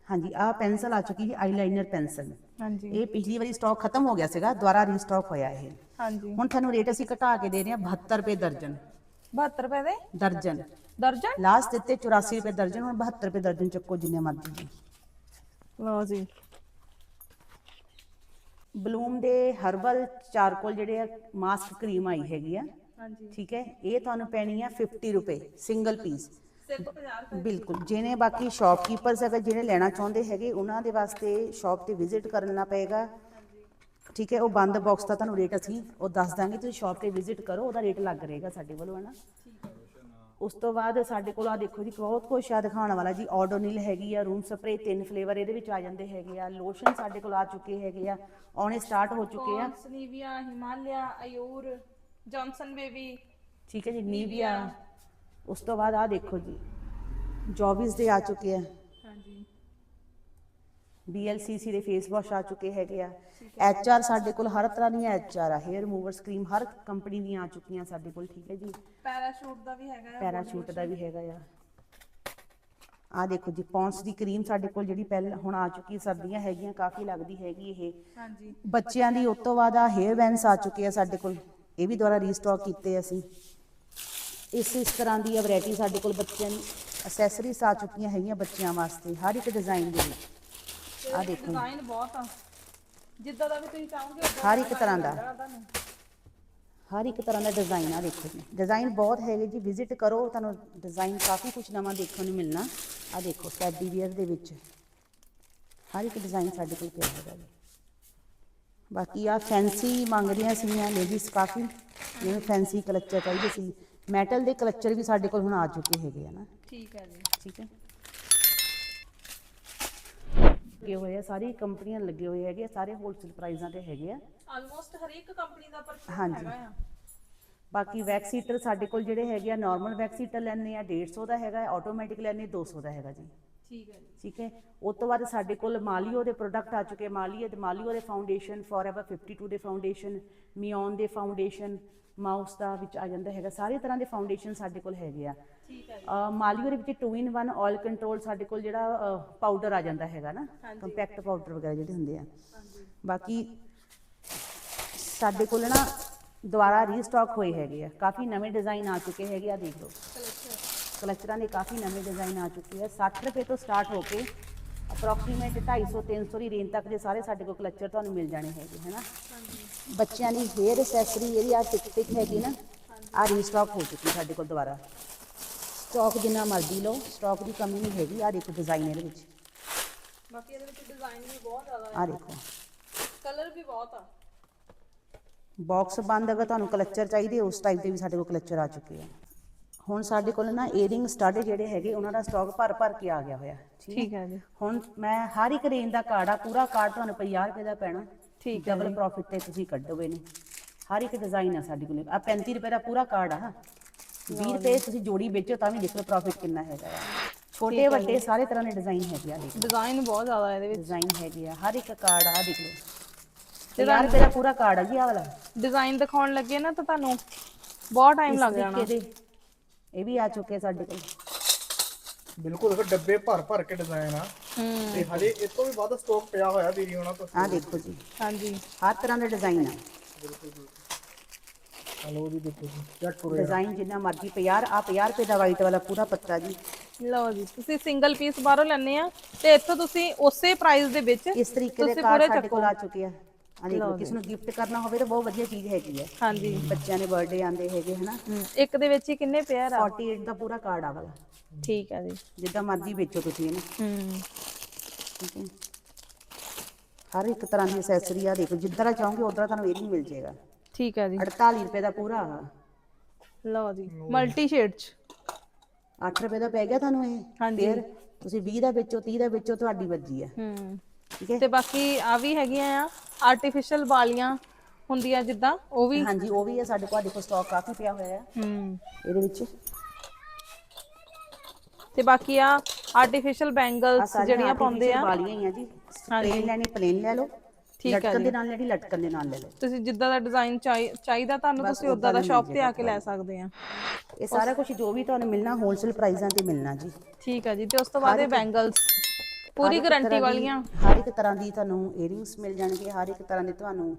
S1: ਹਾਂਜੀ ਆ ਪੈਨਸਲ ਆ ਚੁੱਕੀ ਜੀ ਆਈਲਾਈਨਰ ਪੈਨਸਲ
S2: ਹਾਂਜੀ।
S1: ਇਹ ਪਿਛਲੀ ਵਾਰੀ ਸਟਾਕ ਖਤਮ ਹੋ ਗਿਆ ਸੀਗਾ ਦੁਬਾਰਾ ਰੀਸਟਾਕ ਹੋਇਆ ਇਹ।
S2: ਹਾਂਜੀ।
S1: ਹੁਣ ਤੁਹਾਨੂੰ ਰੇਟ ਅਸੀਂ ਘਟਾ ਕੇ ਦੇ ਰਹੇ ਹਾਂ 72 ਰੁਪਏ ਦਰਜਨ।
S2: 72 ਰੁਪਏ ਦੇ?
S1: ਦਰਜਨ।
S2: ਦਰਜਨ?
S1: ਲਾਸਟ ਦਿੱਤੇ 84 ਰੁਪਏ ਦਰਜਨ ਹੁਣ 72 ਰੁਪਏ ਦਰਜਨ ਚੱਕੋ ਜਿੰਨੇ ਮਰਜ਼ੀ
S2: ਲਓ ਜੀ।
S1: ਬਲੂਮ ਦੇ ਹਰਬਲ ਚਾਰਕੋਲ ਜਿਹੜੇ ਆ ਮਾਸਕ ਕਰੀਮ ਆਈ ਹੈਗੀ ਆ।
S2: ਹਾਂਜੀ।
S1: ਠੀਕ ਹੈ ਇਹ ਤੁਹਾਨੂੰ ਪੈਣੀ ਆ 50 ਰੁਪਏ ਸਿੰਗਲ ਪੀਸ
S2: ਸਿਰਫ 50
S1: ਬਿਲਕੁਲ ਜਿਹਨੇ ਬਾਕੀ ਸ਼ਾਪਕੀਪਰਸ ਅਗਰ ਜਿਹੜੇ ਲੈਣਾ ਚਾਹੁੰਦੇ ਹੈਗੇ ਉਹਨਾਂ ਦੇ ਵਾਸਤੇ ਸ਼ਾਪ ਤੇ ਵਿਜ਼ਿਟ ਕਰਨਾ ਪਏਗਾ। ਠੀਕ ਹੈ ਉਹ ਬੰਦ ਬਾਕਸ ਦਾ ਤੁਹਾਨੂੰ ਰੇਟ ਅਸੀਂ ਉਹ ਦੱਸ ਦਾਂਗੇ ਤੁਸੀਂ ਸ਼ਾਪ ਤੇ ਵਿਜ਼ਿਟ ਕਰੋ ਉਹਦਾ ਰੇਟ ਲੱਗ ਰਹੇਗਾ ਸਾਡੇ ਵੱਲੋਂ ਹੈ ਨਾ ਉਸ ਤੋਂ ਬਾਅਦ ਸਾਡੇ ਕੋਲ ਆ ਦੇਖੋ ਜੀ ਬਹੁਤ ਕੁਛ ਆ ਦਿਖਾਉਣ ਵਾਲਾ ਜੀ। ਆਰਡੋਨਿਲ ਹੈਗੀ ਆ ਰੂਮ ਸਪਰੇ ਤਿੰਨ ਫਲੇਵਰ ਇਹਦੇ ਵਿੱਚ ਆ ਜਾਂਦੇ ਹੈਗੇ ਆ। ਲੋਸ਼ਨ ਸਾਡੇ ਕੋਲ ਆ ਚੁੱਕੇ ਹੈਗੇ ਆ ਆਉਣੇ ਸਟਾਰਟ ਹੋ ਚੁੱਕੇ ਆ।
S2: Nivea Himalaya Ayur Johnson baby
S1: ਠੀਕ ਹੈ ਜੀ ਨੀਵੀਆ ਉਸ ਤੋਂ ਬਾਅਦ ਆ ਦੇਖੋ ਜੀ ਜੋਬਿਸ ਦੇ ਆ ਚੁੱਕੇ ਆ।
S2: ਹਾਂਜੀ।
S1: BLCC ਦੇ ਫੇਸ ਵਾਸ਼ ਆ ਚੁੱਕੇ ਹੈਗੇ ਆ। HR ਸਾਡੇ ਕੋਲ ਹਰ ਤਰ੍ਹਾਂ ਦੀਆਂ HR ਆ ਹੇਅਰ ਰਿਮੂਵਰ ਕਰੀਮ ਹਰ ਕੰਪਨੀ ਦੀਆਂ ਆ ਚੁੱਕੀਆਂ ਸਾਡੇ ਕੋਲ ਠੀਕ ਹੈ ਜੀ।
S2: ਪੈਰਾਸ਼ੂਟ ਦਾ ਵੀ ਹੈਗਾ ਆ
S1: ਪੈਰਾਸ਼ੂਟ ਦਾ ਵੀ ਹੈਗਾ ਆ। ਆ ਦੇਖੋ ਜੀ ਪੌਂਸ ਦੀ ਕਰੀਮ ਸਾਡੇ ਕੋਲ ਜਿਹੜੀ ਪਹਿਲਾਂ ਹੁਣ ਆ ਚੁੱਕੀ ਸਰਦੀਆਂ ਹੈਗੀਆਂ ਕਾਫੀ ਲੱਗਦੀ ਹੈਗੀ ਇਹ।
S2: ਹਾਂਜੀ।
S1: ਬੱਚਿਆਂ ਦੀ ਉਸ ਤੋਂ ਬਾਅਦ ਆ ਹੇਅਰ ਬੈਂਡਸ ਆ ਚੁੱਕੇ ਆ ਸਾਡੇ ਕੋਲ ਇਹ ਵੀ ਦੁਬਾਰਾ ਰੀਸਟਾਕ ਕੀਤੇ ਅਸੀਂ। ਇਸ ਇਸ ਤਰ੍ਹਾਂ ਦੀ ਵੈਰਾਈਟੀ ਸਾਡੇ ਕੋਲ ਬੱਚਿਆਂ ਦੀ ਅਸੈਸਰੀਜ਼ ਆ ਚੁੱਕੀਆਂ ਹੈਗੀਆਂ ਬੱਚਿਆਂ ਵਾਸਤੇ ਹਰ ਇੱਕ ਡਿਜ਼ਾਈਨ ਦੇ ਵਿੱਚ। ਆ ਦੇਖੋ
S2: ਡਿਜ਼ਾਈਨ ਬਹੁਤ ਆ। ਜਿੱਦਾਂ ਦਾ ਵੀ ਤੁਸੀਂ ਚਾਹੋਗੇ
S1: ਹਰ ਇੱਕ ਤਰ੍ਹਾਂ ਦਾ। ਹਰ ਇੱਕ ਤਰ੍ਹਾਂ ਦਾ ਡਿਜ਼ਾਈਨ ਆ ਦੇਖੋ ਜੀ। ਡਿਜ਼ਾਈਨ ਬਹੁਤ ਹੈਗੇ ਜੀ। ਵਿਜ਼ਿਟ ਕਰੋ ਤੁਹਾਨੂੰ ਡਿਜ਼ਾਈਨ ਕਾਫੀ ਕੁਝ ਨਵਾਂ ਦੇਖਣ ਨੂੰ ਮਿਲਣਾ। ਆ ਦੇਖੋ ਸੈਡੀ ਵੇਅਰ ਦੇ ਵਿੱਚ। ਹਰ ਇੱਕ ਡਿਜ਼ਾਈਨ ਸਾਡੇ ਕੋਲ ਪਿਆ ਹੈਗਾ ਜੀ। ਬਾਕੀ ਆ ਫੈਂਸੀ ਮੰਗਦੀਆਂ ਸੀਗੀਆਂ ਲੇਡੀਜ਼ ਕਾਫੀ। ਜਿਵੇਂ ਫੈਂਸੀ ਕਲਚਰ ਚਾਹੀਦੇ ਸੀ। ਮੈਟਲ ਦੇ ਕਲਚਰ ਵੀ ਸਾਡੇ ਕੋਲ ਹੁਣ ਆ ਚੁੱਕੇ ਹੈਗੇ ਆ ਨਾ।
S2: ਠੀਕ ਹੈ ਜੀ।
S1: ਠੀਕ ਹੈ। ਲੱਗੇ ਹੋਏ ਆ ਸਾਰੀ ਕੰਪਨੀਆਂ ਲੱਗੇ ਹੋਏ ਹੈਗੇ ਆ, ਸਾਰੇ ਹੋਲਸੇਲ ਪ੍ਰਾਈਜ਼ਾਂ ਤੇ ਹੈਗੇ ਆ।
S2: ਆਲਮੋਸਟ ਹਰੇਕ ਕੰਪਨੀ ਦਾ ਪਰਫਿਊਮ
S1: ਹਾਂਜੀ।
S2: ਹੈਗਾ ਆ।
S1: ਬਾਕੀ ਵੈਕਸ ਹੀਟਰ ਸਾਡੇ ਕੋਲ ਜਿਹੜੇ ਹੈਗੇ ਆ ਨਾਰਮਲ ਵੈਕਸ ਹੀਟਰ ਲੈਣੇ ਆ 150 ਦਾ ਹੈਗਾ ਆਟੋਮੈਟਿਕ ਲੈਣੇ 200 ਦਾ ਹੈਗਾ ਜੀ।
S2: ਠੀਕ ਹੈ
S1: ਠੀਕ ਹੈ? ਉਸ ਤੋਂ ਬਾਅਦ ਸਾਡੇ ਕੋਲ ਮਾਲੀਓ ਦੇ ਪ੍ਰੋਡਕਟ ਆ ਚੁੱਕੇ ਮਾਲੀਓ ਦੇ ਮਾਲੀਓ ਦੇ ਫਾਊਂਡੇਸ਼ਨ ਫੋਰਐਵਰ 52 ਦੇ ਫਾਊਂਡੇਸ਼ਨ ਮਿਓਨ ਦੇ ਫਾਊਂਡੇਸ਼ਨ ਮਾਊਸ ਦਾ ਵਿੱਚ ਆ ਜਾਂਦਾ ਹੈਗਾ। ਸਾਰੇ ਤਰ੍ਹਾਂ ਦੇ ਫਾਊਂਡੇਸ਼ਨ ਸਾਡੇ ਕੋਲ ਹੈਗੇ ਆ।
S2: ਠੀਕ ਹੈ
S1: ਮਾਲੀਓ ਦੇ ਵਿੱਚ 2 ਇਨ 1 ਆਇਲ ਕੰਟਰੋਲ ਸਾਡੇ ਕੋਲ ਜਿਹੜਾ ਪਾਊਡਰ ਆ ਜਾਂਦਾ ਹੈਗਾ ਨਾ। ਕੰਪੈਕਟ ਪਾਊਡਰ ਵਗੈਰਾ ਜਿਹੜੇ ਹੁੰਦੇ ਆ। ਬਾਕੀ ਸਾਡੇ ਕੋਲ ਨਾ ਦੁਬਾਰਾ ਰੀਸਟਾਕ ਹੋਏ ਹੈਗੇ ਆ। ਕਾਫੀ ਨਵੇਂ ਡਿਜ਼ਾਈਨ ਆ ਚੁੱਕੇ ਹੈਗੇ ਆ ਦੇਖ ਲਓ।
S2: ਕਲੈਕਸ਼ਨ
S1: ਕਲਚਰਾਂ ਦੇ ਕਾਫੀ ਨਵੇਂ ਡਿਜ਼ਾਈਨ ਆ ਚੁੱਕੇ ਆ 60 ਰੁਪਏ ਤੋਂ ਸਟਾਰਟ ਹੋ ਕੇ ਅਪਰੋਕਸੀਮੇਟ 250 300 ਦੀ ਰੇਂਜ ਤੱਕ ਦੇ ਸਾਰੇ ਸਾਡੇ ਕੋਲ ਕਲਚਰ ਤੁਹਾਨੂੰ ਮਿਲ ਜਾਣੇ ਹੈਗੇ ਹੈਨਾ
S2: ਹਾਂਜੀ।
S1: ਬੱਚਿਆਂ ਦੀ ਹੇਅਰ ਐਕਸੈਸਰੀ ਜਿਹੜੀ ਆ ਟਿਕ ਟਿਕ ਹੈਗੀ ਨਾ ਆ ਰੀਸਟਾਕ ਹੋ ਚੁੱਕੀ ਸਾਡੇ ਕੋਲ ਦੁਬਾਰਾ। ਸਟਾਕ ਜਿੰਨਾ ਮਰਜ਼ੀ ਲਓ ਸਟਾਕ ਦੀ ਕਮੀ ਨਹੀਂ ਹੈਗੀ ਆ ਦੇਖੋ ਡਿਜ਼ਾਈਨ ਇਹਦੇ ਵਿੱਚ।
S2: ਬਾਕੀ ਇਹਦੇ ਵਿੱਚ ਡਿਜ਼ਾਈਨ ਵੀ ਬਹੁਤ ਜ਼ਿਆਦਾ
S1: ਆ ਦੇਖੋ।
S2: ਕਲਰ ਵੀ ਬਹੁਤ ਆ।
S1: ਬਾਕਸ ਬੰਦ ਅਗਰ ਤੁਹਾਨੂੰ ਕਲਚਰ ਚਾਹੀਦੇ ਉਸ ਟਾਈਪ ਦੇ ਵੀ ਸਾਡੇ ਕੋਲ ਕਲਚਰ ਆ ਚੁੱਕੇ ਆ। ਹੁਣ ਸਾਡੇ ਕੋਲ ਨਾ ਏਅਰਿੰਗ ਸਟੱਡ ਜਿਹੜੇ ਹੈਗੇ ਉਹਨਾਂ ਦਾ ਸਟਾਕ ਭਰ ਭਰ ਕੇ ਆ ਗਿਆ ਹੋਇਆ।
S2: ਠੀਕ ਹੈ? ਜੀ।
S1: ਹੁਣ ਮੈਂ ਹਰ ਇੱਕ ਰੇਂਜ ਦਾ ਕਾਰਡ ਆ ਪੂਰਾ ਕਾਰਡ ਤੁਹਾਨੂੰ 50 ਰੁਪਏ ਦਾ ਪੈਣਾ।
S2: ਠੀਕ ਹੈ
S1: ਡਬਲ ਪ੍ਰੋਫਿਟ ਤੇ ਤੁਸੀਂ ਕੱਢੋਗੇ ਨੇ ਹਰ ਇੱਕ ਡਿਜ਼ਾਈਨ ਆ ਸਾਡੇ ਕੋਲ। ਆ 35 ਰੁਪਏ ਦਾ ਪੂਰਾ ਕਾਰਡ ਆ 20 ਰੁਪਏ ਤੁਸੀਂ ਜੋੜੀ ਵੇਚੋ ਤਾਂ ਵੀ ਦੇਖ ਲਓ ਪ੍ਰੋਫਿਟ ਕਿੰਨਾ ਹੈਗਾ ਆ। ਛੋਟੇ ਵੱਡੇ ਸਾਰੇ ਤਰ੍ਹਾਂ ਦੇ ਡਿਜ਼ਾਈਨ ਹੈਗੇ ਆ
S2: ਡਿਜ਼ਾਈਨ ਬਹੁਤ ਜ਼ਿਆਦਾ ਇਹਦੇ ਵਿੱਚ।
S1: ਡਿਜ਼ਾਈਨ ਹੈਗੇ ਆ ਹਰ ਇੱਕ ਕਾਰਡ ਆ ਦੇਖ ਲਓ। 50 ਰੁਪਏ ਦਾ ਪੂਰਾ ਕਾਰਡ ਆ ਜੀ ਆ ਵਾਲਾ।
S2: ਡਿਜ਼ਾਈਨ ਦਿਖਾਉਣ ਲੱਗੇ ਨਾ ਤਾਂ ਤੁਹਾਨੂੰ ਬਹੁਤ ਟਾਈਮ ਲੱਗ ਜਾਣਾ।
S1: ਇਹ ਵੀ ਆ ਚੁੱਕੇ ਸਾਡੇ ਕੋਲ।
S3: ਬਿਲਕੁਲ ਦੇਖੋ ਡੱਬੇ ਭਰ ਭਰ ਕੇ ਡਿਜ਼ਾਈਨ ਆ। ਤੇ ਹਜੇ ਇਹ ਤੋਂ ਵੀ ਵੱਧ ਸਟਾਕ ਪਿਆ ਹੋਇਆ ਵੀਰੀ ਹੋਣਾ ਤੋਂ
S1: ਆ ਦੇਖੋ ਜੀ।
S2: ਹਾਂਜੀ।
S1: ਹਰ ਤਰ੍ਹਾਂ ਦਾ ਡਿਜ਼ਾਈਨ ਆ।
S3: ਹਲੋ ਜੀ ਦੇਖੋ ਜੀ ਚੈੱਕ ਕਰੋ।
S1: ਡਿਜ਼ਾਈਨ ਜਿੰਨਾ ਮਰਜ਼ੀ 50 ਆ 50 ਰੁਪਏ ਦਾ ਵਾਈਟ ਵਾਲਾ ਪੂਰਾ ਪੱਤਾ ਜੀ।
S2: ਲਓ ਜੀ ਤੁਸੀਂ ਸਿੰਗਲ ਪੀਸ ਬਾਹਰੋਂ ਲੈਣੇ ਆ ਤੇ ਇੱਥੋਂ ਤੁਸੀਂ ਉਸੇ ਪ੍ਰਾਈਸ ਦੇ ਵਿੱਚ
S1: ਇਸ ਤਰੀਕੇ ਦੇ
S2: ਤੁਸੀਂ
S1: ਕਾਰਡ ਸਾਡੇ
S2: ਚੱਕੋ।
S1: ਕੋਲ ਆ ਚੁੱਕੇ ਆ। ਆ ਦੇਖੋ ਕਿਸ ਨੂੰ ਗਿਫਟ ਕਰਨਾ ਹੋਵੇ ਤਾਂ ਬਹੁਤ ਵਧੀਆ ਚੀਜ਼ ਹੈਗੀ ਹੈ।
S2: ਹਾਂਜੀ।
S1: ਬੱਚਿਆਂ ਦੇ ਬਰਥਡੇ ਆਂਦੇ ਹੈਗੇ ਹਨਾ?
S2: ਇੱਕ ਦੇ ਵਿੱਚ ਹੀ ਕਿੰਨੇ ਪੇਅਰ ਆ?
S1: 48 ਦਾ ਪੂਰਾ ਕਾਰਡ ਆ ਵਾਲਾ।
S2: ਠੀਕ ਆ ਜੀ।
S1: ਜਿੱਦਾਂ ਮਰਜ਼ੀ ਵੇਚੋ ਤੁਸੀਂ ਇਹਨੂੰ
S2: ਹੂੰ।
S1: ਠੀਕ ਹੈ। ਹਰ ਇੱਕ ਤਰ੍ਹਾਂ ਦੀ ਐਕਸੈਸਰੀ ਆ ਦੇਖੋ ਜਿੱਦਾਂ ਦਾ ਚਾਹੋਗੇ ਉਦਾਂ ਤੁਹਾਨੂੰ ਇਹ ਨਹੀਂ ਮਿਲ ਜਾਏਗਾ।
S2: ਠੀਕ ਆ ਜੀ।
S1: 48 ਰੁਪਏ ਦਾ ਪੂਰਾ ਆ।
S2: ਲਓ ਜੀ ਮਲਟੀ ਸ਼ੇਡ ਚ।
S1: 8 ਰੁਪਏ ਦਾ ਪੈ ਗਿਆ ਤੁਹਾਨੂੰ ਇਹ
S2: ਹਾਂਜੀ।
S1: ਫਿਰ ਤੁਸੀਂ 20 ਦਾ ਵੇਚੋ 30 ਦਾ ਵੇਚੋ ਤੁਹਾਡੀ ਮਰਜ਼ੀ ਆ।
S2: ਹੈ। ਤੇ ਬਾਕੀ ਆ ਵੀ ਹੈਗੀਆਂ ਆ ਆਰਟੀਫੀਸ਼ੀਅਲ ਵਾਲੀਆਂ ਹੁੰਦੀਆਂ ਜਿੱਦਾਂ ਉਹ ਵੀ
S1: ਹਾਂਜੀ ਉਹ ਵੀ ਹੈ ਸਾਡੇ ਕੋਲ ਦੇਖੋ ਸਟਾਕ ਕਾਫੀ ਪਿਆ ਹੋਇਆ ਹੈ।
S2: ਹੂੰ।
S1: ਇਹਦੇ ਵਿੱਚ।
S2: ਤੇ ਬਾਕੀ ਆ ਆਰਟੀਫੀਸ਼ੀਅਲ ਬੈਂਗਲਸ ਜਿਹੜੀਆਂ ਪਾਉਂਦੇ ਆ।
S1: ਵਾਲੀਆਂ ਹੀ ਆ ਜੀ। ਪਲੇਨ ਲੈਣੀ ਪਲੇਨ ਲੈ ਲਓ।
S2: ਠੀਕ ਆ
S1: ਲਟਕਣ। ਦੇ ਨਾਲ ਲੈਣੀ ਲਟਕਣ ਦੇ ਨਾਲ ਲੈ ਲਓ।
S2: ਤੁਸੀਂ ਜਿੱਦਾਂ ਦਾ ਡਿਜ਼ਾਈਨ ਚਾਹੀਦਾ ਤੁਹਾਨੂੰ ਤੁਸੀਂ ਉਦਾਂ ਦਾ ਸ਼ਾਪ ਤੇ ਆ ਕੇ ਲੈ ਸਕਦੇ ਆ।
S1: ਇਹ ਸਾਰਾ ਕੁਝ ਜੋ ਵੀ ਤੁਹਾਨੂੰ ਮਿਲਣਾ ਹੋਲਸੇਲ ਪ੍ਰਾਈਸਾਂ ਤੇ ਮਿਲਣਾ ਜੀ।
S2: ਠੀਕ ਆ ਜੀ ਤੇ ਉਸ ਤੋਂ ਬਾਅਦ ਇਹ ਬੈਂਗਲਸ ਪੂਰੀ
S1: ਹਰ ਇੱਕ
S2: ਗਾਰੰਟੀ
S1: ਤਰ੍ਹਾਂ ਦੀ-
S2: ਵਾਲੀਆਂ।
S1: ਹਰ ਇੱਕ ਤਰ੍ਹਾਂ ਦੀ ਤੁਹਾਨੂੰ ਏਅਰਿੰਗਸ ਮਿਲ ਜਾਣਗੇ ਹਰ ਇੱਕ ਤਰ੍ਹਾਂ ਦੇ ਤੁਹਾਨੂੰ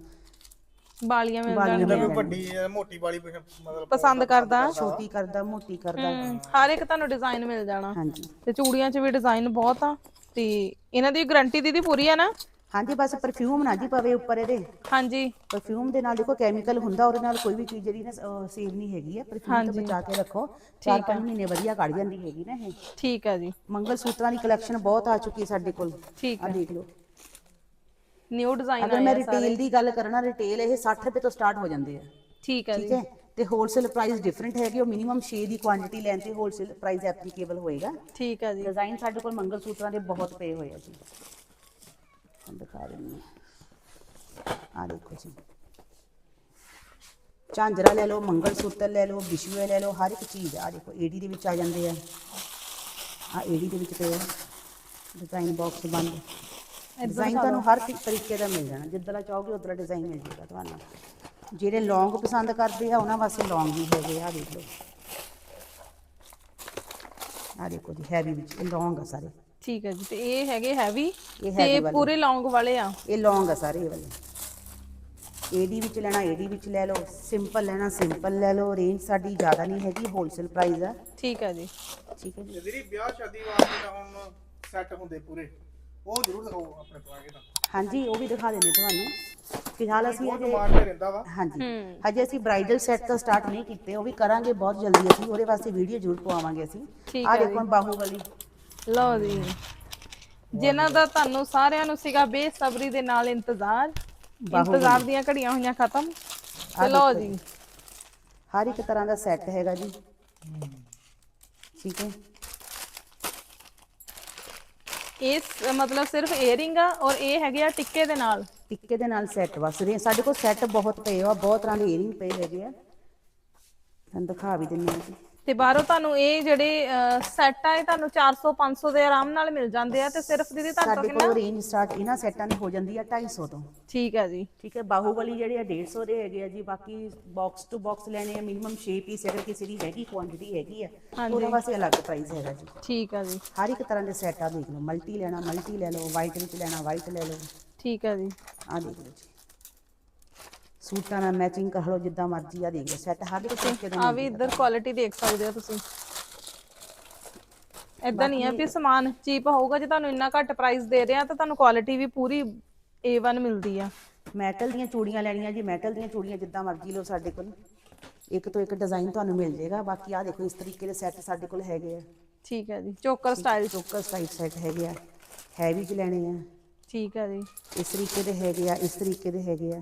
S2: ਵਾਲੀਆਂ ਮਿਲ
S1: ਵਾਲੀਆਂ
S2: ਜਾਣਗੀਆਂ।
S3: ਕੋਈ ਵੱਡੀ ਜਾਂ ਮੋਟੀ ਵਾਲੀ ਮਤਲਬ
S2: ਪਸੰਦ ਕਰਦਾ।
S1: ਛੋਟੀ ਕਰਦਾ ਮੋਟੀ ਕਰਦਾ।
S2: ਹਮ, ਹਰ ਇੱਕ ਤੁਹਾਨੂੰ ਡਿਜ਼ਾਈਨ ਮਿਲ ਜਾਣਾ।
S1: ਹਾਂਜੀ।
S2: ਤੇ ਚੂੜੀਆਂ 'ਚ ਵੀ ਡਿਜ਼ਾਈਨ ਬਹੁਤ ਆ ਤੇ ਇਹਨਾਂ ਦੀ ਗਾਰੰਟੀ ਦੀਦੀ ਪੂਰੀ ਆ ਨਾ?
S1: ਹਾਂਜੀ ਬਸ ਪਰਫਿਊਮ ਨਾ ਜੀ ਪਵੇ ਉੱਪਰ ਇਹਦੇ।
S2: ਹਾਂਜੀ।
S1: ਪਰਫਿਊਮ ਦੇ ਨਾਲ ਦੇਖੋ ਕੈਮੀਕਲ ਹੁੰਦਾ ਉਹਦੇ ਨਾਲ ਕੋਈ ਵੀ ਚੀਜ਼ ਜਿਹੜੀ ਨਾ ਸੇਵ ਨਹੀਂ ਹੈਗੀ ਹੈ ਪਰਫਿਊਮ ਤੋਂ ਬਚਾ ਕੇ ਰੱਖੋ। ਚਾਰ ਪੰਜ ਮਹੀਨੇ ਵਧੀਆ ਕੱਢ ਜਾਂਦੀ ਹੈਗੀ ਨਾ ਇਹ।
S2: ਠੀਕ ਆ ਜੀ।
S1: ਮੰਗਲ ਸੂਤਰਾਂ ਦੀ ਕਲੈਕਸ਼ਨ ਬਹੁਤ ਆ ਚੁੱਕੀ ਸਾਡੇ ਕੋਲ।
S2: ਠੀਕ
S1: ਆ
S2: ਆ।
S1: ਦੇਖ ਲਓ।
S2: ਨਿਊ ਡਿਜ਼ਾਈਨ
S1: ਅਗਰ ਮੈਂ ਰਿਟੇਲ ਦੀ ਗੱਲ ਕਰਾਂ ਨਾ ਰਿਟੇਲ ਇਹ 60 ਰੁਪਏ ਤੋਂ ਸਟਾਰਟ ਹੋ ਜਾਂਦੇ ਆ।
S2: ਠੀਕ
S1: ਠੀਕ
S2: ਜੀ।
S1: ਹੈ? ਤੇ ਹੋਲਸੇਲ ਪ੍ਰਾਈਸ ਡਿਫਰੈਂਟ ਹੈਗੇ ਉਹ ਮਿਨੀਮਮ 6 ਦੀ ਕੁਆਂਟੀਟੀ ਲੈਣ ਤੇ ਹੋਲਸੇਲ ਪ੍ਰਾਈਸ ਐਪਲੀਕੇਬਲ ਹੋਏਗਾ।
S2: ਠੀਕ ਹੈ ਜੀ।
S1: ਡਿਜ਼ਾਈਨ ਸਾਡੇ ਕੋਲ ਮੰਗਲ ਸੂਤਰਾਂ ਦੇ ਬਹੁਤ ਪਏ ਹੋਏ ਆ ਜੀ। ਤੁਹਾਨੂੰ ਦਿਖਾ ਦਿੰਦੀ ਹਾਂ ਆ ਦੇਖੋ ਜੀ ਝਾਂਜਰਾ ਲੈ ਲਓ ਮੰਗਲ ਸੂਤਰ ਲੈ ਲਓ ਬਿਸ਼ੂਏ ਲੈ ਲਓ ਹਰ ਇੱਕ ਚੀਜ਼ ਆ ਦੇਖੋ ਏਡੀ ਦੇ ਵਿੱਚ ਆ ਜਾਂਦੇ ਆ ਆ ਏਡੀ ਦੇ ਵਿੱਚ ਪਏ ਆ ਡਿਜ਼ਾਈਨ ਬਾਕਸ ਬੰਦ ਡਿਜ਼ਾਈਨ ਤੁਹਾਨੂੰ ਹਰ ਤਰੀਕੇ ਦਾ ਮਿਲ ਜਾਣਾ ਜਿੱਦਾਂ ਦਾ ਚਾਹੋਗੇ ਉਦਾਂ ਦਾ ਡਿਜ਼ਾਈਨ ਮਿਲ ਜਾਏਗਾ ਤੁਹਾਨੂੰ ਜਿਹੜੇ ਲੌਂਗ ਪਸੰਦ ਕਰਦੇ ਆ ਉਹਨਾਂ ਵਾਸਤੇ ਲੌਂਗ ਵੀ ਹੈਗੇ ਆ ਦੇਖ ਲਓ ਆ ਦੇਖੋ ਜੀ ਹੈਵੀ ਵਿੱਚ ਇਹ ਲੌਂਗ ਆ ਸਾਰੇ
S2: ਠੀਕ ਹੈ ਜੀ ਤੇ ਇਹ ਹੈਗੇ ਹੈਵੀ
S1: ਇਹ
S2: ਤੇ
S1: heavy ਵਾਲੇ।
S2: ਪੂਰੇ ਲੌਂਗ ਵਾਲੇ ਆ।
S1: ਇਹ ਲੌਂਗ ਆ ਸਾਰੇ ਇਹ ਵਾਲੇ। ਏਡੀ ਵਿੱਚ ਲੈਣਾ ਏਡੀ ਵਿੱਚ ਲੈ ਲਓ। ਸਿੰਪਲ ਲੈਣਾ ਸਿੰਪਲ ਲੈ ਲਓ। ਰੇਂਜ ਸਾਡੀ ਜ਼ਿਆਦਾ ਨਹੀਂ ਹੈਗੀ ਹੋਲਸੇਲ ਪ੍ਰਾਈਸ ਆ।
S2: ਠੀਕ ਹੈ ਜੀ।
S1: ਠੀਕ ਹੈ ਜੀ।
S3: ਜਿਹੜੀ ਵਿਆਹ ਸ਼ਾਦੀ ਵਾਸਤੇ ਤਾਂ ਹੁਣ ਸੈੱਟ ਹੁੰਦੇ ਪੂਰੇ। ਉਹ ਜ਼ਰੂਰ ਦਿਖਾਓ ਆਪਣੇ ਤੋਂ ਆਗੇ ਤਾਂ।
S1: ਹਾਂਜੀ ਉਹ ਵੀ ਦਿਖਾ ਦਿੰਦੇ ਤੁਹਾਨੂੰ। ਫਿਲਹਾਲ ਅਸੀਂ
S3: ਉਹ
S1: ਅਜੇ
S3: ਡਿਮਾਂਡ ਤੇ ਰਹਿੰਦਾ ਵਾ।
S1: ਹਾਂਜੀ। ਹਜੇ ਅਸੀਂ ਬ੍ਰਾਈਡਲ ਸੈੱਟ ਤਾਂ ਸਟਾਰਟ ਨਹੀਂ ਕੀਤੇ ਉਹ ਵੀ ਕਰਾਂਗੇ ਬਹੁਤ ਜਲਦੀ ਅਸੀਂ। ਉਹਦੇ ਵਾਸਤੇ ਵੀਡੀਓ ਜ਼ਰੂਰ ਪਵਾਵਾਂਗੇ ਅਸੀਂ। ਆ
S2: ਹੈ
S1: ਦੇਖੋ ਬਾਹੂਬਲੀ
S2: ਲਓ ਜੀ। ਜਿਨ੍ਹਾਂ ਦਾ ਤੁਹਾਨੂੰ ਸਾਰਿਆਂ ਨੂੰ ਸੀਗਾ ਬੇਸਬਰੀ ਦੇ ਨਾਲ ਇੰਤਜ਼ਾਰ। ਇੰਤਜ਼ਾਰ ਦੀਆਂ ਘੜੀਆਂ ਹੋਈਆਂ ਖਤਮ। ਤੇ ਲਓ ਜੀ।
S1: ਹਰ ਇੱਕ ਤਰ੍ਹਾਂ ਦਾ ਸੈੱਟ ਹੈਗਾ ਜੀ। ਠੀਕ ਹੈ।
S2: ਇਸ ਮਤਲਬ ਸਿਰਫ ਏਅਰਿੰਗ ਆ ਔਰ ਇਹ ਹੈਗੇ ਆ ਟਿੱਕੇ ਦੇ ਨਾਲ।
S1: ਟਿੱਕੇ ਦੇ ਨਾਲ ਸੈੱਟ ਰੇ ਸਾਡੇ ਕੋਲ ਸੈੱਟ ਬਹੁਤ ਪਏ ਆ। ਬਹੁਤ ਤਰ੍ਹਾਂ ਦੇ ਏਅਰਿੰਗ ਪਏ ਹੈਗੇ ਆ। ਤੁਹਾਨੂੰ ਦਿਖਾ ਵੀ ਦਿੰਦੇ ਹਾਂ ਜੀ।
S2: ਤੇ ਬਾਹਰੋਂ ਤੁਹਾਨੂੰ ਇਹ ਜਿਹੜੇ ਸੈੱਟ ਆ ਇਹ ਤੁਹਾਨੂੰ 400 500 ਦੇ ਆਰਾਮ ਨਾਲ ਮਿਲ ਜਾਂਦੇ ਆ ਤੇ ਸਿਰਫ ਦੀਦੀ ਤੁਹਾਨੂੰ
S1: ਸਾਡੇ
S2: ਕਿੰਨਾ?
S1: ਕੋਲ ਰੇਂਜ ਸਟਾਰਟ ਇਹਨਾਂ ਸੈੱਟਾਂ ਦੀ ਹੋ ਜਾਂਦੀ ਆ 250 ਤੋਂ।
S2: ਠੀਕ ਹੈ ਜੀ।
S1: ਠੀਕ ਹੈ ਬਾਹੂਬਲੀ ਜਿਹੜੇ ਆ 150 ਦੇ ਹੈਗੇ ਆ ਜੀ ਬਾਕੀ ਬਾਕਸ ਟੂ ਬਾਕਸ ਲੈਣੇ ਆ ਮਿਨੀਮਮ 6 ਪੀਸ ਅਗਰ ਕਿਸੇ ਦੀ ਹੈਗੀ ਕੁਆਂਟੀਟੀ ਹੈਗੀ ਆ ਉਹਦੇ ਵਾਸਤੇ ਅਲੱਗ ਪ੍ਰਾਈਸ ਹੈਗਾ ਜੀ।
S2: ਠੀਕ ਹੈ ਜੀ।
S1: ਹਰ ਇੱਕ ਤਰ੍ਹਾਂ ਦੇ ਸੈੱਟ ਆ ਦੇਖ ਲਓ ਮਲਟੀ ਲੈਣਾ ਮਲਟੀ ਲੈ ਲਓ ਵਾਈਟ ਵਿੱਚ ਲੈਣਾ ਵਾਈਟ ਲੈ ਲਓ।
S2: ਠੀਕ ਹੈ ਜੀ।
S1: ਆ ਦੇਖ ਲਓ ਜੀ। ਸੂਟਾਂ ਨਾਲ ਮੈਚਿੰਗ ਕਰ ਲਓ ਜਿੱਦਾਂ ਮਰਜ਼ੀ ਆ ਦੇਖ ਲਓ ਸੈੱਟ ਹਰ ਇੱਕ ਤਰੀਕੇ ਦਾ
S2: ਆ ਵੀ ਇੱਧਰ ਕੁਆਲਿਟੀ ਦੇਖ ਸਕਦੇ ਹੋ ਤੁਸੀਂ। ਇਦਾਂ ਨਹੀਂ ਆ ਵੀ ਸਮਾਨ ਚੀਪ ਹੋਊਗਾ ਜੇ ਤੁਹਾਨੂੰ ਇੰਨਾ ਘੱਟ ਪ੍ਰਾਈਸ ਦੇ ਰਹੇ ਆ ਤਾਂ ਤੁਹਾਨੂੰ ਕੁਆਲਿਟੀ ਵੀ ਪੂਰੀ A1 ਮਿਲਦੀ ਆ।
S1: ਮੈਟਲ ਦੀਆਂ ਚੂੜੀਆਂ ਲੈਣੀਆਂ ਜੀ ਮੈਟਲ ਦੀਆਂ ਚੂੜੀਆਂ ਜਿੱਦਾਂ ਮਰਜ਼ੀ ਲਓ ਸਾਡੇ ਕੋਲ। ਇੱਕ ਤੋਂ ਇੱਕ ਡਿਜ਼ਾਈਨ ਤੁਹਾਨੂੰ ਮਿਲ ਜਾਏਗਾ ਬਾਕੀ ਆ ਦੇਖੋ ਇਸ ਤਰੀਕੇ ਦੇ ਸੈੱਟ ਸਾਡੇ ਕੋਲ ਹੈਗੇ ਆ।
S2: ਠੀਕ ਹੈ ਜੀ choker style
S1: choker style set ਹੈਗੇ ਆ। ਹੈਵੀ ਚ ਲੈਣੇ ਆ।
S2: ਠੀਕ ਹੈ ਜੀ।
S1: ਇਸ ਤਰੀਕੇ ਦੇ ਹੈਗੇ ਆ ਇਸ ਤਰੀਕੇ ਦੇ ਹੈਗੇ ਆ।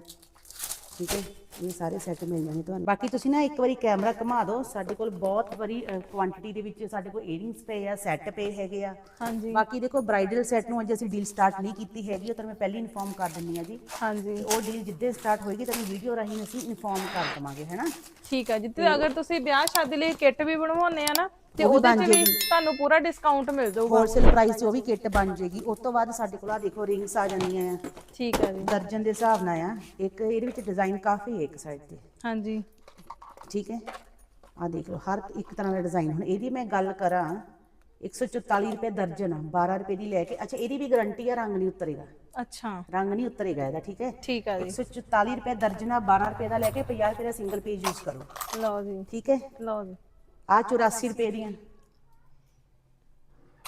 S1: ਠੀਕ ਹੈ? ਇਹ ਸਾਰੇ ਸੈੱਟ ਮਿਲ ਜਾਣੇ ਤੁਹਾਨੂੰ। ਬਾਕੀ ਤੁਸੀਂ ਨਾ ਇੱਕ ਵਾਰੀ ਕੈਮਰਾ ਘੁਮਾ ਦਿਓ। ਸਾਡੇ ਕੋਲ ਬਹੁਤ ਵਾਰੀ ਕੁਆਂਟੀਟੀ ਦੇ ਵਿੱਚ ਸਾਡੇ ਕੋਲ ਏਅਰਿੰਗਸ ਪਏ ਆ ਸੈੱਟ ਪਏ ਹੈਗੇ ਆ।
S2: ਹਾਂਜੀ।
S1: ਬਾਕੀ ਦੇਖੋ ਬ੍ਰਾਈਡਲ ਸੈੱਟ ਨੂੰ ਅੱਜ ਅਸੀਂ ਡੀਲ ਸਟਾਰਟ ਨਹੀਂ ਕੀਤੀ ਹੈਗੀ ਉਹ ਤਾਂ ਮੈਂ ਪਹਿਲਾਂ ਇਨਫੋਰਮ ਕਰ ਦਿੰਨੀ ਆ ਜੀ।
S2: ਹਾਂਜੀ।
S1: ਉਹ ਡੀਲ ਜਿੱਦੇ ਸਟਾਰਟ ਹੋਏਗੀ ਤੁਹਾਨੂੰ ਵੀਡੀਓ ਰਾਹੀਂ ਅਸੀਂ ਇਨਫੋਰਮ ਕਰ ਦਵਾਂਗੇ ਹੈਨਾ
S2: ਠੀਕ ਹੈ ਜੀ। ਤੇ ਅਗਰ ਤੁਸੀਂ ਵਿਆਹ ਸ਼ਾਦੀ ਲਈ ਕਿੱਟ ਵੀ ਬਣਵਾਉਂਦੇ ਆ ਨਾ ਤੇ
S1: ਉਹ ਵੀ
S2: ਉਹਦੇ
S1: ਬਣ
S2: 'ਚ ਵੀ
S1: ਜਾਏਗੀ।
S2: ਤੁਹਾਨੂੰ ਪੂਰਾ ਡਿਸਕਾਊਂਟ ਮਿਲ ਜਾਊਗਾ।
S1: ਹੋਲਸੇਲ ਪ੍ਰਾਈਸ ਉਹ ਵੀ ਕਿੱਟ ਬਣ ਜੇਗੀ ਉਸ ਤੋਂ ਬਾਅਦ ਸਾਡੇ ਕੋਲ ਆ ਦੇਖੋ ਰਿੰਗਸ ਆ ਜਾਂਦੀਆਂ ਆ।
S2: ਠੀਕ ਹੈ ਜੀ।
S1: ਦਰਜਨ ਦੇ ਹਿਸਾਬ ਨਾਲ ਆ। ਇੱਕ ਇਹਦੇ ਵਿੱਚ ਡਿਜ਼ਾਈਨ ਕਾਫੀ ਹੈ ਇੱਕ ਸਾਈਡ ਤੇ।
S2: ਹਾਂਜੀ।
S1: ਠੀਕ ਹੈ? ਆ ਦੇਖ ਲਓ ਹਰ ਇੱਕ ਤਰ੍ਹਾਂ ਦਾ ਡਿਜ਼ਾਈਨ ਹੁਣ ਇਹਦੀ ਮੈਂ ਗੱਲ ਕਰਾਂ 144 ਰੁਪਏ ਦਰਜਨ ਆ 12 ਰੁਪਏ ਦੀ ਲੈ ਕੇ ਅੱਛਾ ਇਹਦੀ ਵੀ ਗਾਰੰਟੀ ਆ ਰੰਗ ਨਹੀਂ ਉਤਰੇਗਾ।
S2: ਅੱਛਾ।
S1: ਰੰਗ ਨਹੀਂ ਉਤਰੇਗਾ ਇਹਦਾ ਠੀਕ ਹੈ?
S2: ਠੀਕ ਹੈ ਜੀ।
S1: 144 ਰੁਪਏ ਦਰਜਨ ਆ 12 ਰੁਪਏ ਦਾ ਲੈ ਕੇ 50 ਰੁਪਏ ਦਾ ਸਿੰਗਲ ਪੇਜ ਯੂਜ਼ ਕਰੋ।
S2: ਲਓ ਜੀ।
S1: ਠੀਕ ਹੈ?
S2: ਲਓ ਜੀ।
S1: ਆ 84 ਰੁਪਏ ਦੀਆਂ।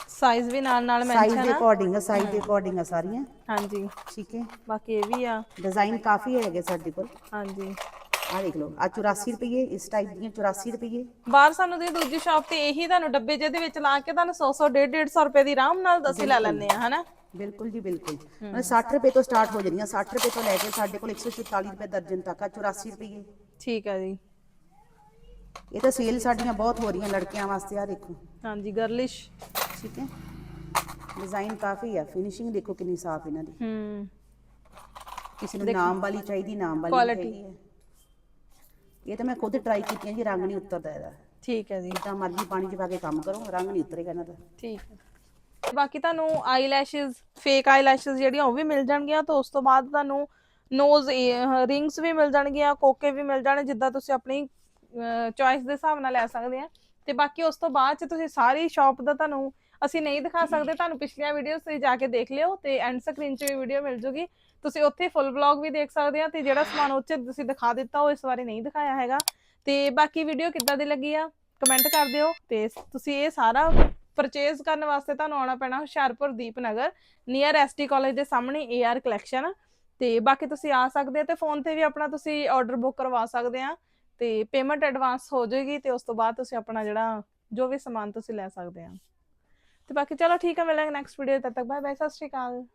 S2: ਸਾਈਜ਼ ਵੀ ਨਾਲ ਨਾਲ
S1: ਸਾਈਜ਼
S2: ਮੈਂਸ਼ਨ
S1: ਦੇ
S2: ਆ
S1: ਅਕੋਰਡਿੰਗ ਆ ਸਾਈਜ਼ ਦੇ ਅਕੋਰਡਿੰਗ ਆ ਸਾਰੀਆਂ।
S2: ਹਾਂਜੀ।
S1: ਠੀਕ ਹੈ।
S2: ਬਾਕੀ ਇਹ ਵੀ ਆ।
S1: ਡਿਜ਼ਾਈਨ ਕਾਫੀ ਹੈਗੇ ਸਾਡੇ ਕੋਲ।
S2: ਹਾਂਜੀ।
S1: ਆ ਦੇਖ ਲਓ ਆ 84 ਰੁਪਏ ਇਸ ਟਾਈਪ ਦੀਆਂ 84 ਰੁਪਏ
S2: ਬਾਹਰ ਸਾਨੂੰ ਦੀ ਦੂਜੀ ਸ਼ਾਪ ਤੇ ਇਹੀ ਤੁਹਾਨੂੰ ਡੱਬੇ ਜਿਹਦੇ ਵਿੱਚ ਲਾ ਕੇ ਤੁਹਾਨੂੰ 100 100 150 150 ਰੁਪਏ ਦੀ ਆਰਾਮ ਨਾਲ ਅਸੀਂ ਲੈ ਲੈਂਦੇ ਆ ਹਨਾ?
S1: ਬਿਲਕੁਲ ਜੀ ਬਿਲਕੁਲ। ਮਤਲਬ 60 ਰੁਪਏ ਤੋਂ ਸਟਾਰਟ ਹੋ ਜਾਂਦੀਆਂ 60 ਰੁਪਏ ਤੋਂ ਲੈ ਕੇ ਸਾਡੇ ਕੋਲ 144 ਰੁਪਏ ਦਰਜਨ ਤੱਕ ਆ 84 ਰੁਪਏ
S2: ਠੀਕ ਹੈ ਜੀ।
S1: ਇਹ ਤਾਂ ਸੇਲ ਸਾਡੀਆਂ ਬਹੁਤ ਹੋ ਰਹੀਆਂ ਲੜਕਿਆਂ ਵਾਸਤੇ ਆ ਦੇਖੋ।
S2: ਹਾਂਜੀ ਗਰਲਿਸ਼
S1: ਠੀਕ ਹੈ। ਡਿਜ਼ਾਈਨ ਕਾਫੀ ਆ ਫਿਨਿਸ਼ਿੰਗ ਦੇਖੋ ਕਿੰਨੀ ਸਾਫ਼ ਇਹਨਾਂ ਦੀ।
S2: ਹੂੰ।
S1: ਕਿਸੇ ਨੂੰ ਨਾਮ ਵਾਲੀ ਚਾਹੀਦੀ ਨਾਮ ਵਾਲੀ ਹੈ। ਇਹ ਤਾਂ ਮੈਂ ਖੁਦ ਟਰਾਈ ਕੀਤੀਆਂ ਜੀ ਰੰਗ ਨਹੀਂ ਉਤਰਦਾ ਇਹਦਾ।
S2: ਠੀਕ ਹੈ ਜੀ।
S1: ਜਿੱਦਾਂ ਮਰਜ਼ੀ ਪਾਣੀ 'ਚ ਪਾ ਕੇ ਕੰਮ ਕਰੋ ਰੰਗ ਨਹੀਂ ਉਤਰੇਗਾ ਇਹਨਾਂ ਦਾ।
S2: ਠੀਕ ਹੈ। ਬਾਕੀ ਤੁਹਾਨੂੰ ਆਈਲੈਸ਼ਸ ਫੇਕ ਆਈਲੈਸ਼ਸ ਜਿਹੜੀਆਂ ਉਹ ਵੀ ਮਿਲ ਜਾਣਗੀਆਂ ਤੇ ਉਸ ਤੋਂ ਬਾਅਦ ਤੁਹਾਨੂੰ ਨੋਜ਼ ਰਿੰਗਸ ਵੀ ਮਿਲ ਜਾਣਗੀਆਂ ਕੋਕੇ ਵੀ ਮਿਲ ਜਾਣੇ ਜਿੱਦਾਂ ਤੁਸੀਂ ਆਪਣੀ ਚੋਇਸ ਦੇ ਹਿਸਾਬ ਨਾਲ ਲੈ ਸਕਦੇ ਆ। ਤੇ ਬਾਕੀ ਉਸ ਤੋਂ ਬਾਅਦ ਚ ਤੁਸੀਂ ਸਾਰੀ ਸ਼ਾਪ ਦਾ ਤੁਹਾਨੂੰ ਅਸੀਂ ਨਹੀਂ ਦਿਖਾ ਸਕਦੇ, ਤੁਹਾਨੂੰ ਪਿਛਲੀਆਂ ਵੀਡੀਓਜ਼ ਤੇ ਜਾ ਕੇ ਦੇਖ ਲਿਓ ਤੇ ਐਂਡ ਸਕਰੀਨ 'ਚ ਵੀ ਵੀਡੀਓ ਮਿਲ ਜੂਗੀ। ਤੁਸੀਂ ਉੱਥੇ ਫੁੱਲ ਵਲੌਗ ਵੀ ਦੇਖ ਸਕਦੇ ਆ ਤੇ ਜਿਹੜਾ ਸਮਾਨ ਉੱਚ ਤੁਸੀਂ ਦਿਖਾ ਦਿੱਤਾ, ਉਹ ਇਸ ਵਾਰੀ ਨਹੀਂ ਦਿਖਾਇਆ ਹੈਗਾ। ਤੇ ਬਾਕੀ ਵੀਡੀਓ ਕਿੱਦਾਂ ਦੀ ਲੱਗੀ ਆ ਕਮੈਂਟ ਕਰ ਦਿਓ ਤੇ ਤੁਸੀਂ ਇਹ ਸਾਰਾ ਪਰਚੇਜ਼ ਕਰਨ ਵਾਸਤੇ ਤੁਹਾਨੂੰ ਆਉਣਾ ਪੈਣਾ Hoshiarpur Deepnagar near ST college ਦੇ ਸਾਹਮਣੇ ਏਆਰ ਕਲੈਕਸ਼ਨ ਤੇ ਬਾਕੀ ਤੁਸੀਂ ਆ ਸਕਦੇ ਆ ਤੇ ਫੋਨ ਤੇ ਵੀ ਆਪਣਾ ਤੁਸੀਂ ਆਰਡਰ ਬੁੱਕ ਕਰਵਾ ਸਕਦੇ ਆ। ਤੇ ਪੇਮੈਂਟ ਐਡਵਾਂਸ ਹੋ ਜਾਏਗੀ ਤੇ ਉਸ ਤੋਂ ਬਾਅਦ ਤੁਸੀਂ ਆਪਣਾ ਜਿਹੜਾ ਜੋ ਵੀ ਸਮਾਨ ਤੁਸੀਂ ਲੈ ਸਕਦੇ ਆ। ਤੇ ਬਾਕੀ ਚਲੋ ਠੀਕ ਹੈ ਮਿਲਾਂਗੇ ਨੈਕਸਟ ਵੀਡੀਓ ਤਦ ਤੱਕ ਬਾਏ ਬਾਏ ਸਤਿ ਸ਼੍ਰੀ ਅਕਾਲ।